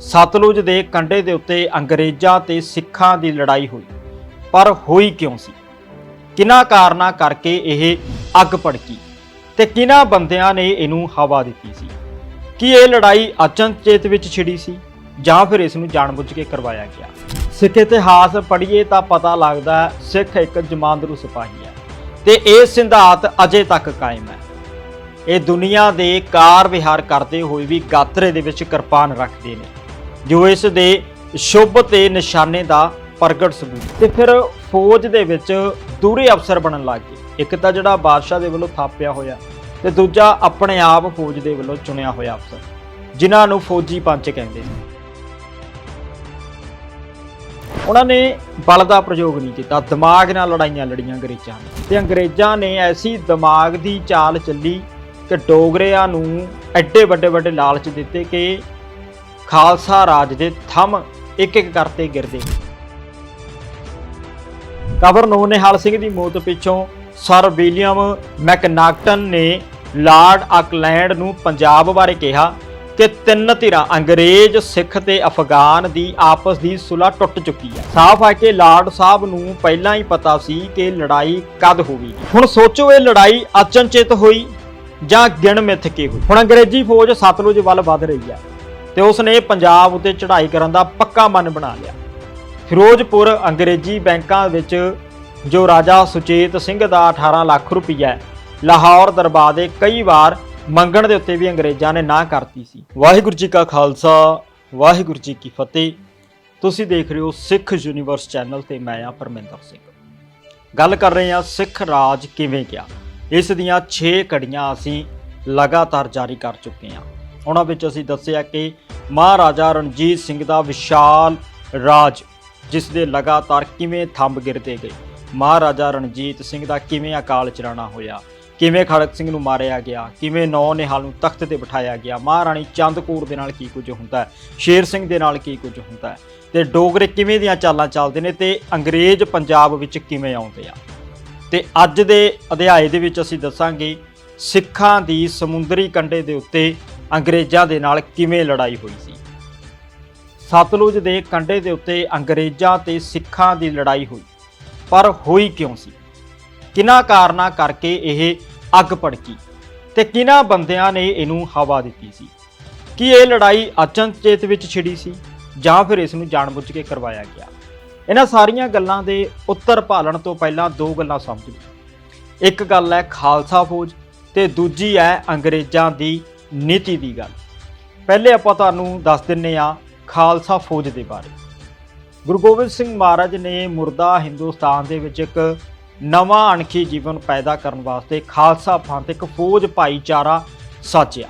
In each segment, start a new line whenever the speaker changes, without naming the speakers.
ਸਤਲੁਜ ਦੇ ਕੰਢੇ ਦੇ ਉੱਤੇ ਅੰਗਰੇਜ਼ਾਂ ਤੇ ਸਿੱਖਾਂ ਦੀ ਲੜਾਈ ਹੋਈ। ਪਰ ਹੋਈ ਕਿਉਂ ਸੀ? ਕਿਹਨਾਂ ਕਾਰਨਾਂ ਕਰਕੇ ਇਹ ਅੱਗ ਭੜਕੀ ਤੇ ਕਿਹਨਾਂ ਬੰਦਿਆਂ ਨੇ ਇਹਨੂੰ ਹਵਾ ਦਿੱਤੀ ਸੀ? ਕੀ ਇਹ ਲੜਾਈ ਅਚਨਚੇਤ ਵਿੱਚ ਛਿੜੀ ਸੀ ਜਾਂ ਫਿਰ ਇਸ ਨੂੰ ਜਾਣਬੁੱਝ ਕੇ ਕਰਵਾਇਆ ਗਿਆ? ਸਿੱਖ ਇਤਿਹਾਸ ਪੜ੍ਹੀਏ ਤਾਂ ਪਤਾ ਲੱਗਦਾ ਸਿੱਖ ਇੱਕ ਜਮਾਂਦਰੂ ਸਿਪਾਹੀ ਹੈ ਤੇ ਇਹ ਸਿਧਾਂਤ ਅਜੇ ਤੱਕ ਕਾਇਮ ਹੈ। ਇਹ ਦੁਨੀਆ ਦੇ ਕਾਰ ਵਿਹਾਰ ਕਰਦੇ ਹੋਏ ਵੀ ਗਾਤਰੇ ਦੇ ਵਿੱਚ ਕਿਰਪਾਨ ਰੱਖਦੇ ਨੇ। ਜੋ ਇਸ ਦੇ ਸ਼ੁਭ ਤੇ ਨਿਸ਼ਾਨੇ ਦਾ ਪ੍ਰਗਟ ਸਬੂਤ। ਤੇ ਫਿਰ ਫੌਜ ਦੇ ਵਿੱਚ ਦੂਰੇ ਅਫਸਰ ਬਣਨ ਲੱਗ ਗਏ। ਇੱਕ ਤਾਂ ਜਿਹੜਾ ਬਾਦਸ਼ਾਹ ਦੇ ਵੱਲੋਂ ਥਾਪਿਆ ਹੋਇਆ ਤੇ ਦੂਜਾ ਆਪਣੇ ਆਪ ਫੌਜ ਦੇ ਵੱਲੋਂ ਚੁਣਿਆ ਹੋਇਆ ਅਫਸਰ, ਜਿਨ੍ਹਾਂ ਨੂੰ ਫੌਜੀ ਪੰਚ ਕਹਿੰਦੇ ਨੇ। ਉਹਨਾਂ ਨੇ ਬਲ ਦਾ ਪ੍ਰਯੋਗ ਨਹੀਂ ਕੀਤਾ। ਦਿਮਾਗ ਨਾਲ ਲੜਾਈਆਂ ਲੜੀਆਂ ਅੰਗਰੇਜ਼ਾਂ ਨੇ। ਤੇ ਅੰਗਰੇਜ਼ਾਂ ਨੇ ਐਸੀ ਦਿਮਾਗ ਦੀ ਚਾਲ ਚੱਲੀ ਕਿ ਡੋਗਰਿਆਂ ਨੂੰ ਐਡੇ ਵੱਡੇ ਵੱਡੇ ਲਾਲਚ ਦਿੱਤੇ ਕਿ ਖਾਲਸਾ ਰਾਜ ਦੇ ਥੰਮ ਇੱਕ ਇੱਕ ਕਰਤੇ ਗਿਰਦੇ। ਗਵਰਨਰ ਨਿਹਾਲ ਸਿੰਘ ਦੀ ਮੌਤ ਪਿੱਛੋਂ ਸਰ ਵਿਲੀਅਮ ਮੈਕਨਾਕਟਨ ਨੇ ਲਾਰਡ ਆਕਲੈਂਡ ਨੂੰ ਪੰਜਾਬ ਬਾਰੇ ਕਿਹਾ ਕਿ ਤਿੰਨ ਧਿਰਾਂ ਅੰਗਰੇਜ਼, ਸਿੱਖ ਤੇ ਅਫਗਾਨ ਦੀ ਆਪਸ ਦੀ ਸੁਲ੍ਹਾ ਟੁੱਟ ਚੁੱਕੀ ਹੈ। ਸਾਫ਼ ਹੈ ਕਿ ਲਾਰਡ ਸਾਹਿਬ ਨੂੰ ਪਹਿਲਾਂ ਹੀ ਪਤਾ ਸੀ ਕਿ ਲੜਾਈ ਕਦ ਹੋਵੇਗੀ। ਹੁਣ ਸੋਚੋ ਇਹ ਲੜਾਈ ਅਚਨਚੇਤ ਹੋਈ ਜਾਂ ਗਿਣ ਮਿੱਥ ਕੇ ਹੋਈ। ਹੁਣ ਅੰਗਰੇਜ਼ੀ ਫੌਜ ਸਤਲੁਜ ਵੱਲ ਵਧ ਰਹੀ ਹੈ। ਤੇ ਉਸ ਨੇ ਪੰਜਾਬ ਉੱਤੇ ਚੜ੍ਹਾਈ ਕਰਨ ਦਾ ਪੱਕਾ ਮਨ ਬਣਾ ਲਿਆ। ਫਿਰੋਜ਼ਪੁਰ ਅੰਗਰੇਜ਼ੀ ਬੈਂਕਾਂ ਵਿੱਚ ਜੋ ਰਾਜਾ ਸੁਚੇਤ ਸਿੰਘ ਦਾ 18 ਲੱਖ ਰੁਪਈਆ ਲਾਹੌਰ ਦਰਬਾਰ ਦੇ ਕਈ ਵਾਰ ਮੰਗਣ ਦੇ ਉੱਤੇ ਵੀ ਅੰਗਰੇਜ਼ਾਂ ਨੇ ਨਾ ਕਰਤੀ ਸੀ। ਵਾਹਿਗੁਰੂ ਜੀ ਕਾ ਖਾਲਸਾ, ਵਾਹਿਗੁਰੂ ਜੀ ਕੀ ਫਤਿਹ। ਤੁਸੀਂ ਦੇਖ ਰਹੇ ਹੋ ਸਿੱਖ ਯੂਨੀਵਰਸ ਚੈਨਲ ਤੇ ਮੈਂ ਆ ਪਰਮਿੰਦਰ ਸਿੰਘ। ਗੱਲ ਕਰ ਰਹੇ ਹਾਂ ਸਿੱਖ ਰਾਜ ਕਿਵੇਂ ਗਿਆ। ਇਸ ਦੀਆਂ 6 ਕੜੀਆਂ ਅਸੀਂ ਲਗਾਤਾਰ ਜਾਰੀ ਕਰ ਚੁੱਕੇ ਹਾਂ। ਉਹਨਾਂ ਵਿੱਚ ਅਸੀਂ ਦੱਸਿਆ ਕਿ ਮਹਾਰਾਜਾ ਰਣਜੀਤ ਸਿੰਘ ਦਾ ਵਿਸ਼ਾਲ ਰਾਜ, ਜਿਸ ਦੇ ਲਗਾਤਾਰ ਕਿਵੇਂ ਥੰਬ ਗਿਰਦੇ ਗਏ? ਮਹਾਰਾਜਾ ਰਣਜੀਤ ਸਿੰਘ ਦਾ ਕਿਵੇਂ ਅਕਾਲ ਚਲਾਣਾ ਹੋਇਆ? ਕਿਵੇਂ ਖੜਕ ਸਿੰਘ ਨੂੰ ਮਾਰਿਆ ਗਿਆ? ਕਿਵੇਂ ਨੌ ਨਿਹਾਲ ਨੂੰ ਤਖਤ ਤੇ ਬਿਠਾਇਆ ਗਿਆ? ਮਹਾਰਾਣੀ ਚੰਦਕੌਰ ਦੇ ਨਾਲ ਕੀ ਕੁਝ ਹੁੰਦਾ ਹੈ? ਸ਼ੇਰ ਸਿੰਘ ਦੇ ਨਾਲ ਕੀ ਕੁਝ ਹੁੰਦਾ ਹੈ? ਤੇ ਡੋਗਰੇ ਕਿਵੇਂ ਦੀਆਂ ਚਾਲਾਂ ਚੱਲਦੇ ਨੇ ਤੇ ਅੰਗਰੇਜ਼ ਪੰਜਾਬ ਵਿੱਚ ਕਿਵੇਂ ਆਉਂਦੇ ਆ? ਤੇ ਅੱਜ ਦੇ ਅਧਿਆਏ ਦੇ ਵਿੱਚ ਅਸੀਂ ਦੱਸਾਂਗੇ ਸਿੱਖਾਂ ਦੀ ਸਮੁੰਦਰੀ ਕੰਢੇ ਦੇ ਉੱਤੇ ਅੰਗਰੇਜ਼ਾਂ ਦੇ ਨਾਲ ਕਿਵੇਂ ਲੜਾਈ ਹੋਈ ਸਤਲੁਜ ਦੇ ਕੰਢੇ ਦੇ ਉੱਤੇ ਅੰਗਰੇਜ਼ਾਂ ਤੇ ਸਿੱਖਾਂ ਦੀ ਲੜਾਈ ਹੋਈ। ਪਰ ਹੋਈ ਕਿਉਂ ਸੀ? ਕਿਹਨਾਂ ਕਾਰਨਾਂ ਕਰਕੇ ਇਹ ਅੱਗ ਭੜਕੀ ਤੇ ਕਿਹਨਾਂ ਬੰਦਿਆਂ ਨੇ ਇਹਨੂੰ ਹਵਾ ਦਿੱਤੀ ਸੀ? ਕੀ ਇਹ ਲੜਾਈ ਅਚਨਚੇਤ ਵਿੱਚ ਛਿੜੀ ਸੀ ਜਾਂ ਫਿਰ ਇਸ ਨੂੰ ਜਾਣਬੁੱਝ ਕੇ ਕਰਵਾਇਆ ਗਿਆ? ਇਹਨਾਂ ਸਾਰੀਆਂ ਗੱਲਾਂ ਦੇ ਉੱਤਰ ਭਾਲਣ ਤੋਂ ਪਹਿਲਾਂ ਦੋ ਗੱਲਾਂ ਸਮਝ ਲਓ ਇੱਕ ਗੱਲ ਹੈ ਖਾਲਸਾ ਫੌਜ ਤੇ ਦੂਜੀ ਹੈ ਅੰਗਰੇਜ਼ਾਂ ਦੀ ਨੀਤੀ ਦੀ ਗੱਲ। ਪਹਿਲੇ ਆਪਾਂ ਤੁਹਾਨੂੰ ਦੱਸ ਦਿੰਨੇ ਆ ਖਾਲਸਾ ਫੌਜ ਦੇ ਬਾਰੇ। ਗੁਰੂ ਗੋਬਿੰਦ ਸਿੰਘ ਮਹਾਰਾਜ ਨੇ ਮੁਰਦਾ ਹਿੰਦੁਸਤਾਨ ਦੇ ਵਿੱਚ ਇੱਕ ਨਵਾਂ ਅਣਖੀ ਜੀਵਨ ਪੈਦਾ ਕਰਨ ਵਾਸਤੇ ਖਾਲਸਾ ਪੰਥ ਇੱਕ ਫੌਜ ਭਾਈਚਾਰਾ ਸਾਜਿਆ,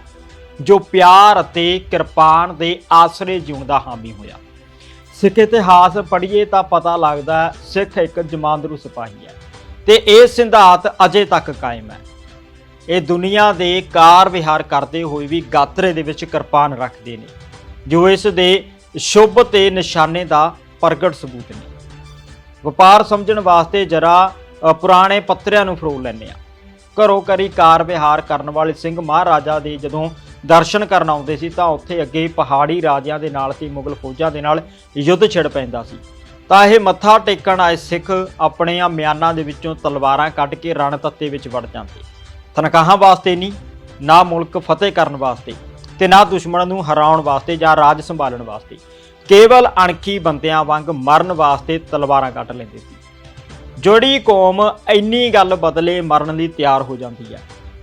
ਜੋ ਪਿਆਰ ਅਤੇ ਕਿਰਪਾਨ ਦੇ ਆਸਰੇ ਜਿਉਣ ਦਾ ਹਾਮੀ ਹੋਇਆ। ਸਿੱਖ ਇਤਿਹਾਸ ਪੜ੍ਹੀਏ ਤਾਂ ਪਤਾ ਲੱਗਦਾ ਸਿੱਖ ਇੱਕ ਜਮਾਂਦਰੂ ਸਿਪਾਹੀ ਹੈ ਤੇ ਇਹ ਸਿਧਾਂਤ ਅਜੇ ਤੱਕ ਕਾਇਮ ਹੈ। ਇਹ ਦੁਨੀਆ ਦੇ ਕਾਰ ਵਿਹਾਰ ਕਰਦੇ ਹੋਏ ਵੀ ਗਾਤਰੇ ਦੇ ਵਿੱਚ ਕਿਰਪਾਨ ਰੱਖਦੇ ਨੇ। ਜੋ ਇਸ ਦੇ ਸ਼ੁਭ ਤੇ ਨਿਸ਼ਾਨੇ ਦਾ ਪ੍ਰਗਟ ਸਬੂਤ ਨੇ। ਵਪਾਰ ਸਮਝਣ ਵਾਸਤੇ ਜਰਾ ਪੁਰਾਣੇ ਪੱਤਰਿਆਂ ਨੂੰ ਫਰੋਲ ਲੈਂਦੇ ਆ ਘਰੋਂ ਘਰੀ ਕਾਰ ਵਿਹਾਰ ਕਰਨ ਵਾਲੇ ਸਿੰਘ ਮਹਾਰਾਜਾ ਦੇ ਜਦੋਂ ਦਰਸ਼ਨ ਕਰਨ ਆਉਂਦੇ ਸੀ ਤਾਂ ਉੱਥੇ ਅੱਗੇ ਪਹਾੜੀ ਰਾਜਿਆਂ ਦੇ ਨਾਲ ਸੀ ਮੁਗਲ ਫੌਜਾਂ ਦੇ ਨਾਲ ਯੁੱਧ ਛਿੜ ਪੈਂਦਾ ਸੀ। ਤਾਂ ਇਹ ਮੱਥਾ ਟੇਕਣ ਆਏ ਸਿੱਖ ਆਪਣੀਆਂ ਮਿਆਨਾਂ ਦੇ ਵਿੱਚੋਂ ਤਲਵਾਰਾਂ ਕੱਢ ਕੇ ਰਣ ਤੱਤੇ ਵਿੱਚ ਵੜ ਜਾਂਦੇ। ਤਨਖਾਹਾਂ ਵਾਸਤੇ ਨਹੀਂ, ਨਾ ਮੁਲਕ ਫਤਿਹ ਕਰਨ ਵਾਸਤੇ। ਤੇ ਨਾ ਦੁਸ਼ਮਣ ਨੂੰ ਹਰਾਉਣ ਵਾਸਤੇ ਜਾਂ ਰਾਜ ਸੰਭਾਲਣ ਵਾਸਤੇ। ਕੇਵਲ ਅਣਖੀ ਬੰਦਿਆਂ ਵਾਂਗ ਮਰਨ ਵਾਸਤੇ ਤਲਵਾਰਾਂ ਕੱਢ ਲੈਂਦੇ ਸੀ। ਜਿਹੜੀ ਕੌਮ ਇੰਨੀ ਗੱਲ ਬਦਲੇ ਮਰਨ ਲਈ ਤਿਆਰ ਹੋ ਜਾਂਦੀ ਹੈ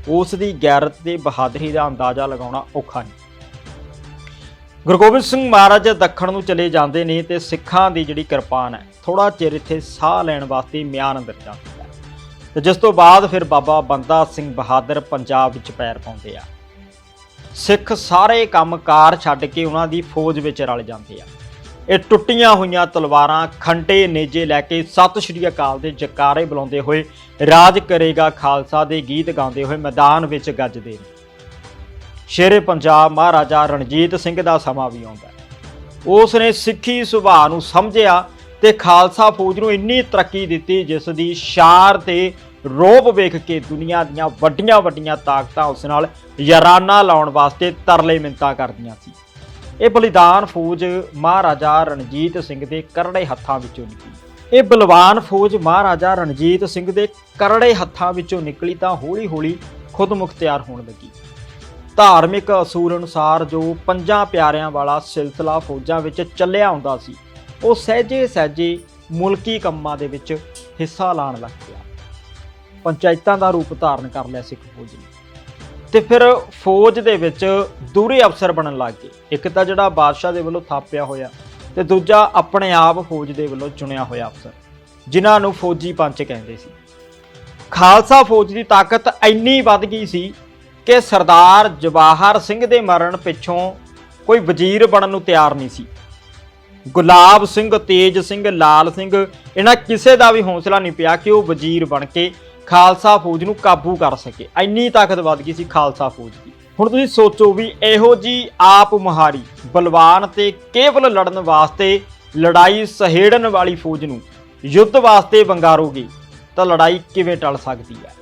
ਉਸ ਦੀ ਗੈਰਤ ਤੇ ਬਹਾਦਰੀ ਦਾ ਅੰਦਾਜ਼ਾ ਲਗਾਉਣਾ ਔਖਾ ਨਹੀਂ। ਗੁਰੂ ਗੋਬਿੰਦ ਸਿੰਘ ਮਹਾਰਾਜ ਦੱਖਣ ਨੂੰ ਚਲੇ ਜਾਂਦੇ ਨੇ ਤੇ ਸਿੱਖਾਂ ਦੀ ਜਿਹੜੀ ਕਿਰਪਾਨ ਹੈ ਥੋੜਾ ਚਿਰ ਇੱਥੇ ਸਾਹ ਲੈਣ ਵਾਸਤੇ ਮਿਆਨ ਅੰਦਰ ਜਾਂਦੀ ਹੈ ਤੇ ਜਿਸ ਤੋਂ ਬਾਅਦ ਫਿਰ ਬਾਬਾ ਬੰਦਾ ਸਿੰਘ ਬਹਾਦਰ ਪੰਜਾਬ ਵਿੱਚ ਪੈਰ ਪਾਉਂਦੇ ਆ। ਸਿੱਖ ਸਾਰੇ ਕੰਮਕਾਰ ਛੱਡ ਕੇ ਉਹਨਾਂ ਦੀ ਫੌਜ ਵਿੱਚ ਰਲ ਜਾਂਦੇ ਆ। ਇਹ ਟੁੱਟੀਆਂ ਹੋਈਆਂ ਤਲਵਾਰਾਂ ਖੰਡੇ ਨੇਜੇ ਲੈ ਕੇ ਸਤਿ ਸ਼੍ਰੀ ਅਕਾਲ ਦੇ ਜਕਾਰੇ ਬੁਲਾਉਂਦੇ ਹੋਏ ਰਾਜ ਕਰੇਗਾ ਖਾਲਸਾ ਦੇ ਗੀਤ ਗਾਉਂਦੇ ਹੋਏ ਮੈਦਾਨ ਵਿੱਚ ਗੱਜਦੇ ਨੇ। ਸ਼ੇਰੇ ਪੰਜਾਬ ਮਹਾਰਾਜਾ ਰਣਜੀਤ ਸਿੰਘ ਦਾ ਸਮਾਂ ਵੀ ਆਉਂਦਾ ਉਸ ਨੇ ਸਿੱਖੀ ਸੁਭਾਅ ਨੂੰ ਸਮਝਿਆ ਤੇ ਖਾਲਸਾ ਫੌਜ ਨੂੰ ਇੰਨੀ ਤਰੱਕੀ ਦਿੱਤੀ ਜਿਸ ਦੀ ਸ਼ਾਰ ਤੇ ਰੋਪ ਵੇਖ ਕੇ ਦੁਨੀਆ ਦੀਆਂ ਵੱਡੀਆਂ ਵੱਡੀਆਂ ਤਾਕਤਾਂ ਉਸ ਨਾਲ ਯਾਰਾਨਾ ਲਾਉਣ ਵਾਸਤੇ ਤਰਲੇ ਮਿੰਤਾ ਕਰਦੀਆਂ ਸੀ। ਇਹ ਬਲੀਦਾਨ ਫੌਜ ਮਹਾਰਾਜਾ ਰਣਜੀਤ ਸਿੰਘ ਦੇ ਕਰੜੇ ਹੱਥਾਂ ਵਿੱਚੋਂ ਨਿਕਲੀ। ਇਹ ਬਲਵਾਨ ਫੌਜ ਮਹਾਰਾਜਾ ਰਣਜੀਤ ਸਿੰਘ ਦੇ ਕਰੜੇ ਹੱਥਾਂ ਵਿੱਚੋਂ ਨਿਕਲੀ ਤਾਂ ਹੌਲੀ-ਹੌਲੀ ਖੁਦ ਮੁਖਤਿਆਰ ਹੋਣ ਲੱਗੀ। ਧਾਰਮਿਕ ਅਸੂਲ ਅਨੁਸਾਰ ਜੋ ਪੰਜਾਂ ਪਿਆਰਿਆਂ ਵਾਲਾ ਸਿਲਸਿਲਾ ਫੌਜਾਂ ਵਿੱਚ ਚੱਲਿਆ ਹੁੰਦਾ ਸੀ, ਉਹ ਸਹਿਜੇ ਸਹਿਜੇ ਮੁਲਕੀ ਕੰਮਾਂ ਦੇ ਵਿੱਚ ਹਿੱਸਾ ਲਾਣ ਲੱਗ ਪਿਆ। ਪੰਚਾਇਤਾਂ ਦਾ ਰੂਪ ਧਾਰਨ ਕਰ ਲਿਆ ਸਿੱਖ ਫੌਜ ਨੇ। ਤੇ ਫਿਰ ਫੌਜ ਦੇ ਵਿੱਚ ਦੂਰੇ ਅਫਸਰ ਬਣਨ ਲੱਗ ਗਏ। ਇੱਕ ਤਾਂ ਜਿਹੜਾ ਬਾਦਸ਼ਾਹ ਦੇ ਵੱਲੋਂ ਥਾਪਿਆ ਹੋਇਆ ਤੇ ਦੂਜਾ ਆਪਣੇ ਆਪ ਫੌਜ ਦੇ ਵੱਲੋਂ ਚੁਣਿਆ ਹੋਇਆ ਅਫਸਰ, ਜਿਨ੍ਹਾਂ ਨੂੰ ਫੌਜੀ ਪੰਚ ਕਹਿੰਦੇ ਸੀ। ਖਾਲਸਾ ਫੌਜ ਦੀ ਤਾਕਤ ਇੰਨੀ ਵੱਧ ਗਈ ਸੀ ਕਿ ਸਰਦਾਰ ਜਵਾਹਰ ਸਿੰਘ ਦੇ ਮਰਨ ਪਿੱਛੋਂ ਕੋਈ ਵਜ਼ੀਰ ਬਣਨ ਨੂੰ ਤਿਆਰ ਨਹੀਂ ਸੀ। ਗੁਲਾਬ ਸਿੰਘ, ਤੇਜ ਸਿੰਘ, ਲਾਲ ਸਿੰਘ, ਇਹਨਾਂ ਕਿਸੇ ਦਾ ਵੀ ਹੌਸਲਾ ਨਹੀਂ ਪਿਆ ਕਿ ਉਹ ਵਜ਼ੀਰ ਬਣ ਕੇ ਖਾਲਸਾ ਫੌਜ ਨੂੰ ਕਾਬੂ ਕਰ ਸਕੇ। ਇੰਨੀ ਤਾਕਤ ਵੱਧ ਗਈ ਸੀ ਖਾਲਸਾ ਫੌਜ ਦੀ। ਹੁਣ ਤੁਸੀਂ ਸੋਚੋ ਵੀ ਇਹੋ ਜੀ ਆਪ ਮੁਹਾਰੀ ਬਲਵਾਨ ਤੇ ਕੇਵਲ ਲੜਨ ਵਾਸਤੇ, ਲੜਾਈ ਸਹੇੜਨ ਵਾਲੀ ਫੌਜ ਨੂੰ ਯੁੱਧ ਵਾਸਤੇ ਵੰਗਾਰੋਗੇ, ਤਾਂ ਲੜਾਈ ਕਿਵੇਂ ਟਲ ਸਕਦੀ ਹੈ?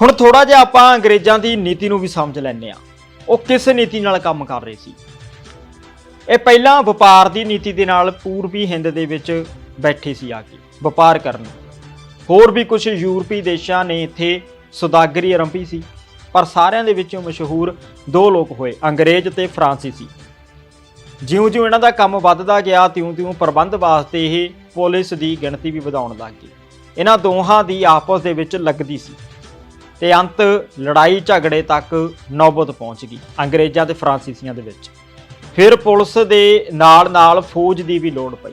ਹੁਣ ਥੋੜਾ ਜਿਹਾ ਆਪਾਂ ਅੰਗਰੇਜ਼ਾਂ ਦੀ ਨੀਤੀ ਨੂੰ ਵੀ ਸਮਝ ਲੈਂਦੇ ਆ ਉਹ ਕਿਸ ਨੀਤੀ ਨਾਲ ਕੰਮ ਕਰ ਰਹੇ ਸੀ? ਇਹ ਪਹਿਲਾਂ ਵਪਾਰ ਦੀ ਨੀਤੀ ਦੇ ਨਾਲ ਪੂਰਬੀ ਹਿੰਦ ਦੇ ਵਿੱਚ ਬੈਠੇ ਸੀ ਆ ਕੇ, ਵਪਾਰ ਕਰਨ। ਹੋਰ ਵੀ ਕੁਝ ਯੂਰਪੀ ਦੇਸ਼ਾਂ ਨੇ ਇੱਥੇ ਸੁਦਾਗਰੀ ਆਰੰਭੀ ਸੀ, ਪਰ ਸਾਰਿਆਂ ਦੇ ਵਿੱਚੋਂ ਮਸ਼ਹੂਰ ਦੋ ਲੋਕ ਹੋਏ, ਅੰਗਰੇਜ਼ ਤੇ ਫਰਾਂਸੀਸੀ ਜਿਉਂ-ਜਿਉਂ ਇਹਨਾਂ ਦਾ ਕੰਮ ਵੱਧਦਾ ਗਿਆ, ਤਿਉਂ-ਤਿਉਂ ਪ੍ਰਬੰਧ ਵਾਸਤੇ ਇਹ ਪੁਲਿਸ ਦੀ ਗਿਣਤੀ ਵੀ ਵਧਾਉਣ ਲੱਗ ਗਈ। ਇਹਨਾਂ ਦੋਹਾਂ ਦੀ ਆਪਸ ਦੇ ਵਿੱਚ ਲੱਗਦੀ ਸੀ ਤੇ ਅੰਤ ਲੜਾਈ ਝਗੜੇ ਤੱਕ ਨੌਬਤ ਪਹੁੰਚ ਗਈ, ਅੰਗਰੇਜ਼ਾਂ ਤੇ ਫਰਾਂਸੀਸੀਆਂ ਦੇ ਵਿੱਚ। ਫਿਰ ਪੁਲਿਸ ਦੇ ਨਾਲ-ਨਾਲ ਫੌਜ ਦੀ ਵੀ ਲੋੜ ਪਈ।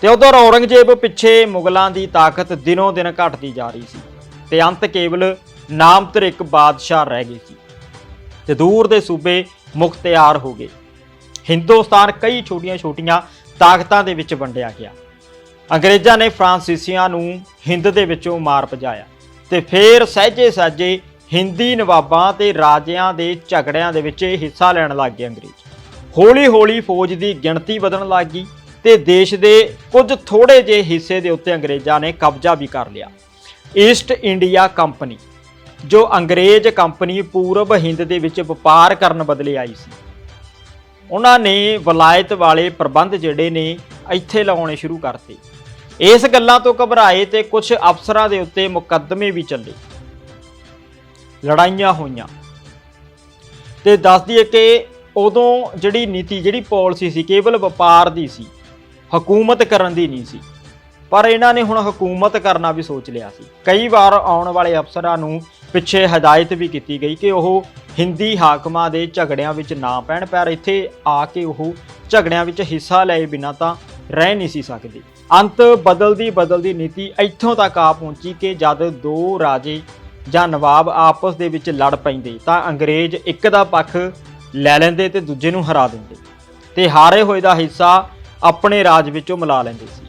ਤੇ ਉਧਰ ਔਰੰਗਜ਼ੇਬ ਪਿੱਛੇ ਮੁਗਲਾਂ ਦੀ ਤਾਕਤ ਦਿਨੋਂ-ਦਿਨ ਘਟਦੀ ਜਾ ਰਹੀ ਸੀ ਤੇ ਅੰਤ ਕੇਵਲ ਨਾਮਤਰ ਇੱਕ ਬਾਦਸ਼ਾਹ ਰਹਿ ਗਏ ਸੀ ਤੇ ਦੂਰ ਦੇ ਸੂਬੇ ਮੁਖਤਿਆਰ ਹੋ ਗਏ। ਹਿੰਦੁਸਤਾਨ ਕਈ ਛੋਟੀਆਂ-ਛੋਟੀਆਂ ਤਾਕਤਾਂ ਦੇ ਵਿੱਚ ਵੰਡਿਆ ਗਿਆ। ਅੰਗਰੇਜ਼ਾਂ ਨੇ ਫਰਾਂਸੀਸੀਆਂ ਨੂੰ ਹਿੰਦ ਦੇ ਵਿੱਚੋਂ ਮਾਰ ਭਜਾਇਆ ਤੇ ਫਿਰ ਸਹਿਜੇ ਸਹਿਜੇ ਹਿੰਦੀ ਨਵਾਬਾਂ ਤੇ ਰਾਜਿਆਂ ਦੇ ਝਗੜਿਆਂ ਦੇ ਵਿੱਚ ਹਿੱਸਾ ਲੈਣ ਲੱਗ ਗਏ ਅੰਗਰੇਜ਼। ਹੌਲੀ-ਹੌਲੀ ਫੌਜ ਦੀ ਗਿਣਤੀ ਵਧਣ ਲੱਗ ਗਈ ਤੇ ਦੇਸ਼ ਦੇ ਕੁਝ ਥੋੜੇ ਜਿਹੇ ਹਿੱਸੇ ਦੇ ਉੱਤੇ ਅੰਗਰੇਜ਼ਾਂ ਨੇ ਕਬਜ਼ਾ ਵੀ ਕਰ ਲਿਆ। ਈਸਟ ਇੰਡੀਆ ਕੰਪਨੀ ਜੋ ਅੰਗਰੇਜ਼ ਕੰਪਨੀ ਪੂਰਬ ਹਿੰਦ ਦੇ ਵਿੱਚ ਵਪਾਰ ਕਰਨ ਬਦਲੇ ਆਈ ਸੀ। ਉਹਨਾਂ ਨੇ ਵਲਾਇਤ ਵਾਲੇ ਪ੍ਰਬੰਧ ਜਿਹੜੇ ਨੇ ਇੱਥੇ ਲਾਉਣੇ ਸ਼ੁਰੂ ਕਰਤੇ। ਇਸ ਗੱਲਾਂ ਤੋਂ ਘਬਰਾਏ ਤੇ ਕੁਝ ਅਫਸਰਾਂ ਦੇ ਉੱਤੇ ਮੁਕੱਦਮੇ ਵੀ ਚੱਲੇ। ਲੜਾਈਆਂ ਹੋਈਆਂ। ਤੇ ਦੱਸ ਦਈਏ ਕਿ ਉਦੋਂ ਜਿਹੜੀ ਨੀਤੀ, ਜਿਹੜੀ ਪਾਲਿਸੀ ਸੀ, ਕੇਵਲ ਵਪਾਰ ਦੀ ਸੀ। ਹਕੂਮਤ ਕਰਨ ਦੀ ਨਹੀਂ ਸੀ। ਪਰ ਇਹਨਾਂ ਨੇ ਹੁਣ ਹਕੂਮਤ ਕਰਨਾ ਵੀ ਸੋਚ ਲਿਆ ਸੀ। ਕਈ ਵਾਰ ਆਉਣ ਵਾਲੇ ਅਫਸਰਾਂ ਨੂੰ ਪਿੱਛੇ ਹਦਾਇਤ ਵੀ ਕੀਤੀ ਗਈ ਕਿ ਉਹ ਹਿੰਦੀ ਹਾਕਮਾਂ ਦੇ ਝਗੜਿਆਂ ਵਿੱਚ ਨਾ ਪੈਣ, ਪਰ ਇੱਥੇ ਆ ਕੇ ਉਹ ਝਗੜਿਆਂ ਵਿੱਚ ਹਿੱਸਾ ਲਏ ਬਿਨਾਂ ਤਾਂ ਰਹਿ ਨਹੀਂ ਸੀ ਸਕਦੇ। ਅੰਤ ਬਦਲਦੀ ਬਦਲਦੀ ਨੀਤੀ ਇੱਥੋਂ ਤੱਕ ਆ ਪਹੁੰਚੀ ਕਿ ਜਦ ਦੋ ਰਾਜੇ ਜਾਂ ਨਵਾਬ ਆਪਸ ਦੇ ਵਿੱਚ ਲੜ ਪੈਂਦੇ ਤਾਂ ਅੰਗਰੇਜ਼ ਇੱਕ ਦਾ ਪੱਖ ਲੈ ਲੈਂਦੇ ਤੇ ਦੂਜੇ ਨੂੰ ਹਰਾ ਦਿੰਦੇ। ਤੇ ਹਾਰੇ ਹੋਏ ਦਾ ਹਿੱਸਾ ਆਪਣੇ ਰਾਜ ਵਿੱਚੋਂ ਮਿਲਾ ਲੈਂਦੇ ਸੀ।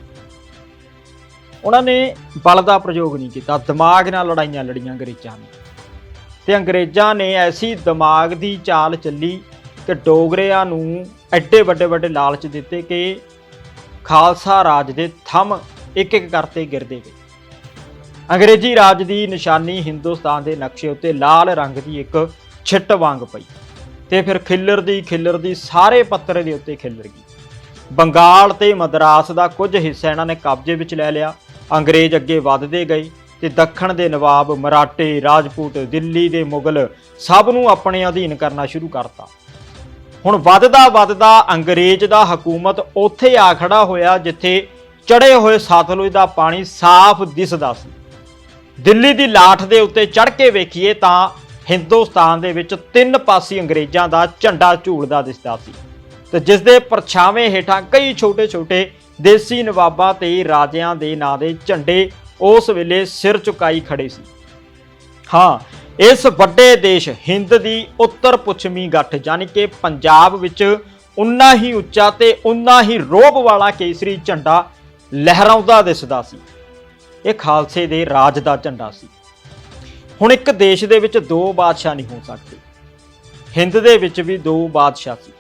ਉਹਨਾਂ ਨੇ ਬਲ ਦਾ ਪ੍ਰਯੋਗ ਨਹੀਂ ਕੀਤਾ। ਦਿਮਾਗ ਨਾਲ ਲੜਾਈਆਂ ਲੜੀਆਂ ਅੰਗਰੇਜ਼ਾਂ ਨੇ। ਤੇ ਅੰਗਰੇਜ਼ਾਂ ਨੇ ਐਸੀ ਦਿਮਾਗ ਦੀ ਚਾਲ ਚੱਲੀ ਕਿ ਡੋਗਰਿਆਂ ਨੂੰ ਐਡੇ ਵੱਡੇ ਵੱਡੇ ਲਾਲਚ ਦਿੱਤੇ ਕਿ ਖਾਲਸਾ ਰਾਜ ਦੇ ਥੰਮ ਇੱਕ ਇੱਕ ਕਰਤੇ ਗਿਰਦੇ ਗਏ। ਅੰਗਰੇਜ਼ੀ ਰਾਜ ਦੀ ਨਿਸ਼ਾਨੀ ਹਿੰਦੁਸਤਾਨ ਦੇ ਨਕਸ਼ੇ ਉੱਤੇ ਲਾਲ ਰੰਗ ਦੀ ਇੱਕ ਛਿੱਟ ਵਾਂਗ ਪਈ। ਤੇ ਫਿਰ ਖਿੱਲਰਦੀ ਖਿੱਲਰਦੀ ਸਾਰੇ ਪੱਤਰ ਦੇ ਉੱਤੇ ਖਿੱਲਰ ਗਈ। ਬੰਗਾਲ ਤੇ ਮਦਰਾਸ ਦਾ ਕੁਝ ਹਿੱਸਾ ਇਹਨਾਂ ਨੇ ਕਬਜ਼ੇ ਵਿੱਚ ਲੈ ਲਿਆ। ਅੰਗਰੇਜ਼ ਅੱਗੇ ਵੱਧਦੇ ਗਏ ਤੇ ਦੱਖਣ ਦੇ ਨਵਾਬ ਮਰਾਠੇ, ਰਾਜਪੂਤ, ਦਿੱਲੀ ਦੇ ਮੁਗਲ ਸਭ ਨੂੰ ਆਪਣੇ ਅਧੀਨ ਕਰਨਾ ਸ਼ੁਰੂ ਕਰਤਾ। ਹੁਣ ਵੱਧਦਾ ਵੱਧਦਾ ਅੰਗਰੇਜ਼ ਦਾ ਹਕੂਮਤ ਉੱਥੇ ਆ ਖੜਾ ਹੋਇਆ ਜਿੱਥੇ ਚੜੇ ਹੋਏ ਸਤਲੁਜ ਦਾ ਪਾਣੀ ਸਾਫ਼ ਦਿਸਦਾ ਸੀ। ਦਿੱਲੀ ਦੀ ਲਾਠ ਦੇ ਉੱਤੇ ਚੜ ਕੇ ਵੇਖੀਏ ਤਾਂ ਹਿੰਦੁਸਤਾਨ ਦੇ ਵਿੱਚ ਤਿੰਨ ਪਾਸੇ ਅੰਗਰੇਜ਼ਾਂ ਦਾ ਝੰਡਾ ਝੂਲਦਾ ਦਿਸਦਾ ਸੀ। ਤੇ ਜਿਸ ਦੇ ਪਰਛਾਵੇਂ ਹੇਠਾਂ ਕਈ ਛੋਟੇ-ਛੋਟੇ ਦੇਸੀ ਨਵਾਬਾਂ ਤੇ ਰਾਜਿਆਂ ਦੇ ਨਾਂ ਦੇ ਝੰਡੇ ਉਸ ਵੇਲੇ ਸਿਰ ਚੁਕਾਈ ਖੜੇ ਸੀ। ਹਾਂ, ਇਸ ਵੱਡੇ ਦੇਸ਼ ਹਿੰਦ ਦੀ ਉੱਤਰ ਪੱਛਮੀ ਗੱਠ ਯਾਨੀ ਕਿ ਪੰਜਾਬ ਵਿੱਚ ਉਨਾ ਹੀ ਉੱਚਾ ਤੇ ਉਨਾ ਹੀ ਰੋਬ ਵਾਲਾ ਕੇਸਰੀ ਝੰਡਾ ਲਹਿਰਾਉਂਦਾ ਦਿਸਦਾ ਸੀ। ਇਹ ਖਾਲਸੇ ਦੇ ਰਾਜ ਦਾ ਝੰਡਾ ਸੀ। ਹੁਣ ਇੱਕ ਦੇਸ਼ ਦੇ ਵਿੱਚ ਦੋ ਬਾਦਸ਼ਾਹ ਨਹੀਂ ਹੋ ਸਕਦੇ। ਹਿੰਦ ਦੇ ਵਿੱਚ ਵੀ ਦੋ ਬਾਦਸ਼ਾਹ ਸੀ।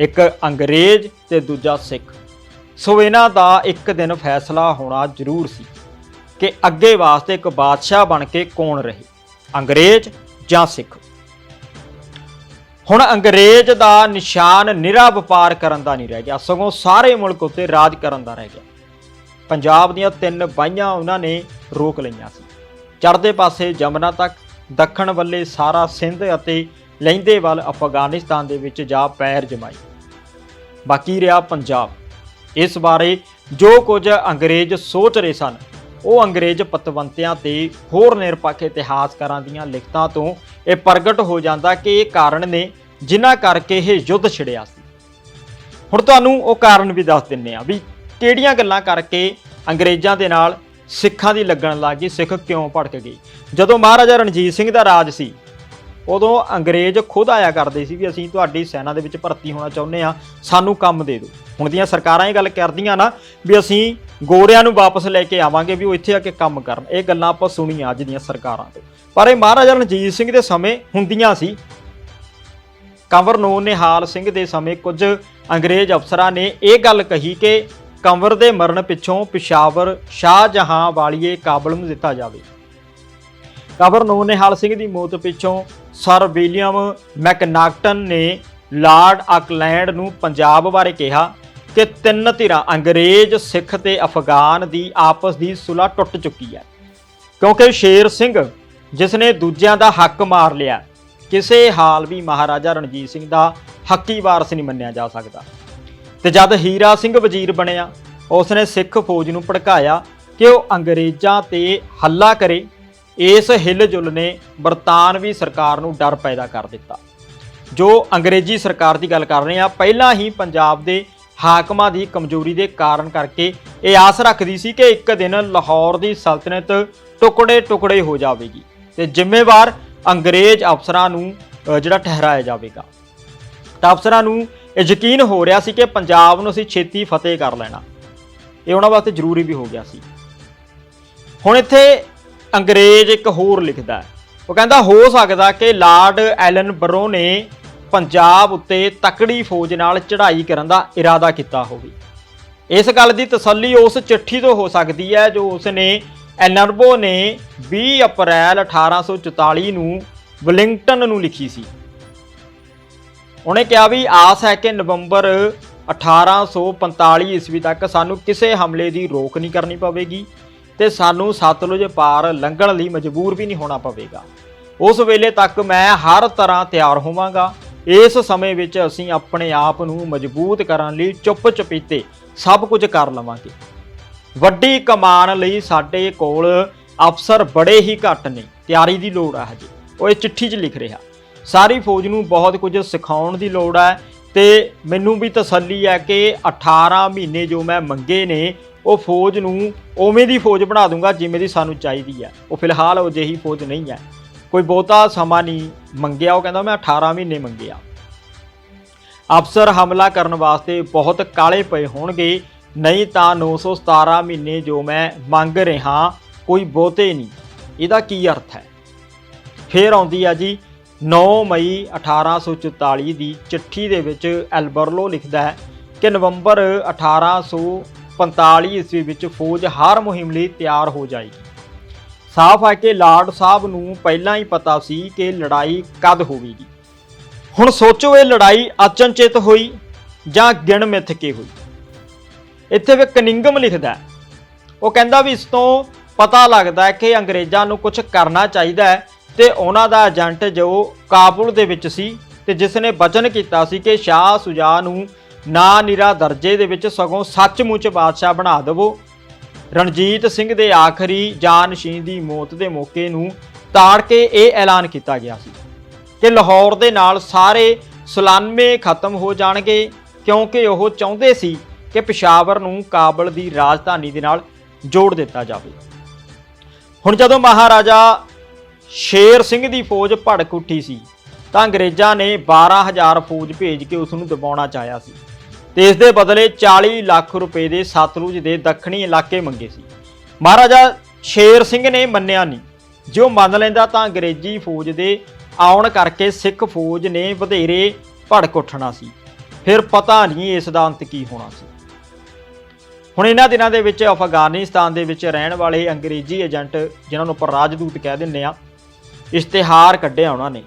ਇੱਕ ਅੰਗਰੇਜ਼ ਤੇ ਦੂਜਾ ਸਿੱਖ। ਸੋ ਇਹਨਾਂ ਦਾ ਇੱਕ ਦਿਨ ਫੈਸਲਾ ਹੋਣਾ ਜ਼ਰੂਰ ਸੀ ਕਿ ਅੱਗੇ ਵਾਸਤੇ ਇੱਕ ਬਾਦਸ਼ਾਹ ਬਣ ਕੇ ਕੌਣ ਰਹੇ, ਅੰਗਰੇਜ਼ ਜਾਂ ਸਿੱਖ। ਹੁਣ ਅੰਗਰੇਜ਼ ਦਾ ਨਿਸ਼ਾਨ ਨਿਰਾ ਵਪਾਰ ਕਰਨ ਦਾ ਨਹੀਂ ਰਹਿ ਗਿਆ, ਸਗੋਂ ਸਾਰੇ ਮੁਲਕ ਉੱਤੇ ਰਾਜ ਕਰਨ ਦਾ ਰਹਿ ਗਿਆ। ਪੰਜਾਬ ਦੀਆਂ ਤਿੰਨ ਬਾਈਆਂ ਉਹਨਾਂ ਨੇ ਰੋਕ ਲਈਆਂ ਸੀ। ਚੜ੍ਹਦੇ ਪਾਸੇ ਜਮਨਾ ਤੱਕ, ਦੱਖਣ ਵੱਲੇ ਸਾਰਾ ਸਿੰਧ ਅਤੇ ਲਹਿੰਦੇ ਵੱਲ ਅਫਗਾਨਿਸਤਾਨ ਦੇ ਵਿੱਚ ਜਾ ਪੈਰ ਜਮਾਈ। ਬਾਕੀ ਰਿਹਾ ਪੰਜਾਬ। ਇਸ ਬਾਰੇ ਜੋ ਕੁਝ ਅੰਗਰੇਜ਼ ਸੋਚ ਰਹੇ ਸਨ, ਉਹ ਅੰਗਰੇਜ਼ ਪਤਵੰਤਿਆਂ ਤੇ ਹੋਰ ਨਿਰਪੱਖ ਇਤਿਹਾਸਕਾਰਾਂ ਦੀਆਂ ਲਿਖਤਾਂ ਤੋਂ ਇਹ ਪ੍ਰਗਟ ਹੋ ਜਾਂਦਾ ਕਿ ਇਹ ਕਾਰਨ ਨੇ ਜਿਨ੍ਹਾਂ ਕਰਕੇ ਇਹ ਯੁੱਧ ਛਿੜਿਆ ਸੀ। ਹੁਣ ਤੁਹਾਨੂੰ ਉਹ ਕਾਰਨ ਵੀ ਦੱਸ ਦਿੰਨੇ ਆ ਵੀ ਕਿਹੜੀਆਂ ਗੱਲਾਂ ਕਰਕੇ ਅੰਗਰੇਜ਼ਾਂ ਦੇ ਨਾਲ ਸਿੱਖਾਂ ਦੀ ਲੱਗਣ ਲੱਗੀ ਸਿੱਖ ਕਿਉਂ ਭੜਕ ਗਈ? ਜਦੋਂ ਮਹਾਰਾਜਾ ਰਣਜੀਤ ਸਿੰਘ ਦਾ ਰਾਜ ਸੀ ਉਦੋਂ ਅੰਗਰੇਜ਼ ਖੁਦ ਆਇਆ ਕਰਦੇ ਸੀ ਵੀ ਅਸੀਂ ਤੁਹਾਡੀ ਸੈਨਾ ਦੇ ਵਿੱਚ ਭਰਤੀ ਹੋਣਾ ਚਾਹੁੰਦੇ ਆ ਸਾਨੂੰ ਕੰਮ ਦੇ ਦਿਓ। ਹੁਣ ਦੀਆਂ ਸਰਕਾਰਾਂ ਇਹ ਗੱਲ ਕਰਦੀਆਂ ਨਾ ਵੀ ਅਸੀਂ ਗੋਰਿਆਂ ਨੂੰ ਵਾਪਸ ਲੈ ਕੇ ਆਵਾਂਗੇ ਵੀ ਉਹ ਇੱਥੇ ਆ ਕੇ ਕੰਮ ਕਰਨ। ਇਹ ਗੱਲਾਂ ਆਪਾਂ ਸੁਣੀਆਂ ਅੱਜ ਦੀਆਂ ਸਰਕਾਰਾਂ ਤੋਂ। ਪਰ ਇਹ ਮਹਾਰਾਜਾ ਰਣਜੀਤ ਸਿੰਘ ਦੇ ਸਮੇਂ ਹੁੰਦੀਆਂ ਸੀ। ਕੰਵਰ ਨੋ ਨਿਹਾਲ ਸਿੰਘ ਦੇ ਸਮੇਂ ਕੁਝ ਅੰਗਰੇਜ਼ ਅਫਸਰਾਂ ਨੇ ਇਹ ਗੱਲ ਕਹੀ ਕਿ ਕੰਵਰ ਦੇ ਮਰਨ ਪਿੱਛੋਂ ਪਿਸ਼ਾਵਰ ਸ਼ਾਹਜਹਾਂ ਵਾਲੀਏ ਕਾਬਲ ਨੂੰ ਦਿੱਤਾ ਜਾਵੇ। ਕੰਵਰ ਨੋ ਨਿਹਾਲ ਸਿੰਘ ਦੀ ਮੌਤ ਪਿੱਛੋਂ ਸਰ ਵਿਲੀਅਮ ਮੈਕਨਾਕਟਨ ਨੇ ਲਾਰਡ ਆਕਲੈਂਡ ਨੂੰ ਪੰਜਾਬ ਬਾਰੇ ਕਿਹਾ ਕਿ ਤਿੰਨ ਧਿਰਾਂ ਅੰਗਰੇਜ਼, ਸਿੱਖ ਤੇ ਅਫਗਾਨ ਦੀ ਆਪਸ ਦੀ ਸੁਲ੍ਹਾ ਟੁੱਟ ਚੁੱਕੀ ਹੈ। ਕਿਉਂਕਿ ਸ਼ੇਰ ਸਿੰਘ, ਜਿਸ ਨੇ ਦੂਜਿਆਂ ਦਾ ਹੱਕ ਮਾਰ ਲਿਆ, ਕਿਸੇ ਹਾਲ ਵੀ ਮਹਾਰਾਜਾ ਰਣਜੀਤ ਸਿੰਘ ਦਾ ਹੱਕੀ ਵਾਰਸ ਨਹੀਂ ਮੰਨਿਆ ਜਾ ਸਕਦਾ। ਤੇ ਜਦ ਹੀਰਾ ਸਿੰਘ ਵਜ਼ੀਰ ਬਣਿਆ, ਉਸ ਨੇ ਸਿੱਖ ਫੌਜ ਨੂੰ ਭੜਕਾਇਆ ਕਿ ਉਹ ਅੰਗਰੇਜ਼ਾਂ ਤੇ ਹੱਲਾ ਕਰੇ ਇਸ ਹਿੱਲ-ਜੁਲ ਨੇ ਬਰਤਾਨਵੀ ਸਰਕਾਰ ਨੂੰ ਡਰ ਪੈਦਾ ਕਰ ਦਿੱਤਾ। ਜੋ ਅੰਗਰੇਜ਼ੀ ਸਰਕਾਰ ਦੀ ਗੱਲ ਕਰ ਰਹੇ ਆ ਪਹਿਲਾਂ ਹੀ ਪੰਜਾਬ ਦੇ ਹਾਕਮਾਂ ਦੀ ਕਮਜ਼ੋਰੀ ਦੇ ਕਾਰਨ ਕਰਕੇ ਇਹ ਆਸ ਰੱਖਦੀ ਸੀ ਕਿ ਇੱਕ ਦਿਨ ਲਾਹੌਰ ਦੀ ਸਲਤਨਤ ਟੁਕੜੇ-ਟੁਕੜੇ ਹੋ ਜਾਵੇਗੀ ਤੇ ਜ਼ਿੰਮੇਵਾਰ ਅੰਗਰੇਜ਼ ਅਫਸਰਾਂ ਨੂੰ ਜਿਹੜਾ ਠਹਿਰਾਇਆ ਜਾਵੇਗਾ। ਤਾਂ ਅਫਸਰਾਂ ਨੂੰ ਇਹ ਯਕੀਨ ਹੋ ਰਿਹਾ ਸੀ ਕਿ ਪੰਜਾਬ ਨੂੰ ਅਸੀਂ ਛੇਤੀ ਫਤਿਹ ਕਰ ਲੈਣਾ। ਇਹ ਉਹਨਾਂ ਵਾਸਤੇ ਜ਼ਰੂਰੀ ਵੀ ਹੋ ਗਿਆ ਸੀ। ਹੁਣ ਇੱਥੇ ਅੰਗਰੇਜ਼ ਇੱਕ ਹੋਰ ਲਿਖਦਾ ਹੈ। ਉਹ ਕਹਿੰਦਾ, ਹੋ ਸਕਦਾ ਕਿ ਲਾਰਡ ਐਲਨ ਬਰੋ ਨੇ ਪੰਜਾਬ ਉੱਤੇ ਤਕੜੀ ਫੌਜ ਨਾਲ ਚੜ੍ਹਾਈ ਕਰਨ ਦਾ ਇਰਾਦਾ ਕੀਤਾ ਹੋਵੇ। ਇਸ ਗੱਲ ਦੀ ਤਸੱਲੀ ਉਸ ਚਿੱਠੀ ਤੋਂ ਹੋ ਸਕਦੀ ਹੈ, ਜੋ ਉਸ ਨੇ ਐਨਰਬੋ ਨੇ 20 ਅਪ੍ਰੈਲ 1844 ਨੂੰ ਵਲਿੰਗਟਨ ਨੂੰ ਲਿਖੀ ਸੀ। ਉਹਨੇ ਕਿਹਾ ਵੀ, ਆਸ ਹੈ ਕਿ ਨਵੰਬਰ 1845 ਈਸਵੀ ਤੱਕ ਸਾਨੂੰ ਕਿਸੇ ਹਮਲੇ ਦੀ ਰੋਕ ਨਹੀਂ ਕਰਨੀ ਪਵੇਗੀ। ਤੇ ਸਾਨੂੰ ਸਤਲੁਜ ਪਾਰ ਲੰਘਣ ਲਈ ਮਜਬੂਰ ਵੀ ਨਹੀਂ ਹੋਣਾ ਪਵੇਗਾ। ਉਸ ਵੇਲੇ ਤੱਕ ਮੈਂ ਹਰ ਤਰ੍ਹਾਂ ਤਿਆਰ ਹੋਵਾਂਗਾ। ਇਸ ਸਮੇਂ ਵਿੱਚ ਅਸੀਂ ਆਪਣੇ ਆਪ ਨੂੰ ਮਜ਼ਬੂਤ ਕਰਨ ਲਈ ਚੁੱਪ ਚਪੀਤੇ ਸਭ ਕੁਝ ਕਰ ਲਵਾਂਗੇ। ਵੱਡੀ ਕਮਾਨ ਲਈ ਸਾਡੇ ਕੋਲ ਅਫਸਰ ਬੜੇ ਹੀ ਘੱਟ ਨੇ। ਤਿਆਰੀ ਦੀ ਲੋੜ ਹੈ ਹਜੇ। ਉਹ ਇਹ ਚਿੱਠੀ 'ਚ ਲਿਖ ਰਿਹਾ। ਸਾਰੀ ਫੌਜ ਨੂੰ ਬਹੁਤ ਕੁਝ ਸਿਖਾਉਣ ਦੀ ਲੋੜ ਹੈ ਤੇ ਮੈਨੂੰ ਵੀ ਤਸੱਲੀ ਹੈ ਕਿ 18 ਮਹੀਨੇ ਜੋ ਮੈਂ ਮੰਗੇ ਨੇ ਉਹ ਫੌਜ ਨੂੰ ਉਵੇਂ ਦੀ ਫੌਜ ਬਣਾ ਦੂੰਗਾ ਜਿਵੇਂ ਦੀ ਸਾਨੂੰ ਚਾਹੀਦੀ ਹੈ ਉਹ ਫਿਲਹਾਲ ਉਹ ਜਿਹੀ ਫੌਜ ਨਹੀਂ ਹੈ ਕੋਈ ਬਹੁਤਾ ਸਮਾਂ ਨਹੀਂ ਮੰਗਿਆ, ਉਹ ਕਹਿੰਦਾ ਮੈਂ 18 ਮਹੀਨੇ ਮੰਗਿਆ। ਅਫਸਰ ਹਮਲਾ ਕਰਨ ਵਾਸਤੇ ਬਹੁਤ ਕਾਲੇ ਪਏ ਹੋਣਗੇ, ਨਹੀਂ ਤਾਂ 917 ਮਹੀਨੇ ਜੋ ਮੈਂ ਮੰਗ ਰਿਹਾ, ਕੋਈ ਬਹੁਤੇ ਨਹੀਂ। ਇਹਦਾ ਕੀ ਅਰਥ ਹੈ? ਫੇਰ ਆਉਂਦੀ ਆ ਜੀ 9 ਮਈ 1844 ਦੀ ਚਿੱਠੀ ਦੇ ਵਿੱਚ ਐਲਬਰਲੋ ਲਿਖਦਾ ਹੈ ਕਿ ਨਵੰਬਰ 1845 ਈਸਵੀ ਵਿੱਚ ਫੌਜ ਹਰ ਮੁਹਿੰਮ ਲਈ ਤਿਆਰ ਹੋ ਜਾਏਗੀ। ਸਾਫ਼ ਹੈ ਕਿ ਲਾਰਡ ਸਾਹਿਬ ਨੂੰ ਪਹਿਲਾਂ ਹੀ ਪਤਾ ਸੀ ਕਿ ਲੜਾਈ ਕਦ ਹੋਵੇਗੀ। ਹੁਣ ਸੋਚੋ ਇਹ ਲੜਾਈ ਅਚਨਚੇਤ ਹੋਈ ਜਾਂ ਗਿਣ ਮਿੱਥ ਕੇ ਹੋਈ। ਇੱਥੇ ਵੀ ਕਨਿੰਗਮ ਲਿਖਦਾ ਉਹ ਕਹਿੰਦਾ ਵੀ ਇਸ ਤੋਂ ਪਤਾ ਲੱਗਦਾ ਹੈ ਕਿ ਅੰਗਰੇਜ਼ਾਂ ਨੂੰ ਕੁਝ ਕਰਨਾ ਚਾਹੀਦਾ ਹੈ ਤੇ ਉਹਨਾਂ ਦਾ ਏਜੰਟ ਜੋ ਕਾਬੁਲ ਦੇ ਵਿੱਚ ਸੀ ਤੇ ਜਿਸ ਨੇ ਵਚਨ ਕੀਤਾ ਸੀ ਕਿ ਸ਼ਾਹ ਸੁਜਾ ਨੂੰ ਨਾ ਨਿਰਾ ਦਰਜੇ ਦੇ ਵਿੱਚ ਸਗੋਂ ਸੱਚਮੁੱਚ ਬਾਦਸ਼ਾਹ ਬਣਾ ਦੇਵੋ। ਰਣਜੀਤ ਸਿੰਘ ਦੇ ਆਖਰੀ ਜਾਨਸ਼ੀਨ ਦੀ ਮੌਤ ਦੇ ਮੌਕੇ ਨੂੰ ਤਾੜ ਕੇ ਇਹ ਐਲਾਨ ਕੀਤਾ ਗਿਆ ਸੀ ਕਿ ਲਾਹੌਰ ਦੇ ਨਾਲ ਸਾਰੇ ਸੁਲਾਨਮੇ ਖਤਮ ਹੋ ਜਾਣਗੇ, ਕਿਉਂਕਿ ਉਹ ਚਾਹੁੰਦੇ ਸੀ ਕਿ ਪਿਸ਼ਾਵਰ ਨੂੰ ਕਾਬਲ ਦੀ ਰਾਜਧਾਨੀ ਦੇ ਨਾਲ ਜੋੜ ਦਿੱਤਾ ਜਾਵੇ। ਹੁਣ ਜਦੋਂ ਮਹਾਰਾਜਾ ਸ਼ੇਰ ਸਿੰਘ ਦੀ ਫੌਜ ਭੜਕ ਉੱਠੀ ਸੀ, ਤਾਂ ਅੰਗਰੇਜ਼ਾਂ ਨੇ 12000 ਫੌਜ ਭੇਜ ਕੇ ਉਸ ਨੂੰ ਦਬਾਉਣਾ ਚਾਹਿਆ ਸੀ। ਤੇ ਇਸ ਦੇ ਬਦਲੇ 40 ਲੱਖ ਰੁਪਏ ਦੇ ਸਤਲੁਜ ਦੇ ਦੱਖਣੀ ਇਲਾਕੇ ਮੰਗੇ ਸੀ। ਮਹਾਰਾਜਾ ਸ਼ੇਰ ਸਿੰਘ ਨੇ ਮੰਨਿਆ ਨਹੀਂ। ਜੋ ਮੰਨ ਲੈਂਦਾ ਤਾਂ ਅੰਗਰੇਜ਼ੀ ਫੌਜ ਦੇ ਆਉਣ ਕਰਕੇ ਸਿੱਖ ਫੌਜ ਨੇ ਵਧੇਰੇ ਭੜਕ ਉੱਠਣਾ ਸੀ। ਫਿਰ ਪਤਾ ਨਹੀਂ ਇਸ ਦਾ ਅੰਤ ਕੀ ਹੋਣਾ ਸੀ। ਹੁਣ ਇਹਨਾਂ ਦਿਨਾਂ ਦੇ ਵਿੱਚ ਅਫਗਾਨਿਸਤਾਨ ਦੇ ਵਿੱਚ ਰਹਿਣ ਵਾਲੇ ਅੰਗਰੇਜ਼ੀ ਏਜੰਟ ਜਿਨ੍ਹਾਂ ਨੂੰ ਆਪਾਂ ਰਾਜਦੂਤ ਕਹਿ ਦਿੰਦੇ ਆ ਇਸ਼ਤਿਹਾਰ ਕੱਢਿਆ ਉਹਨਾਂ ਨੇ।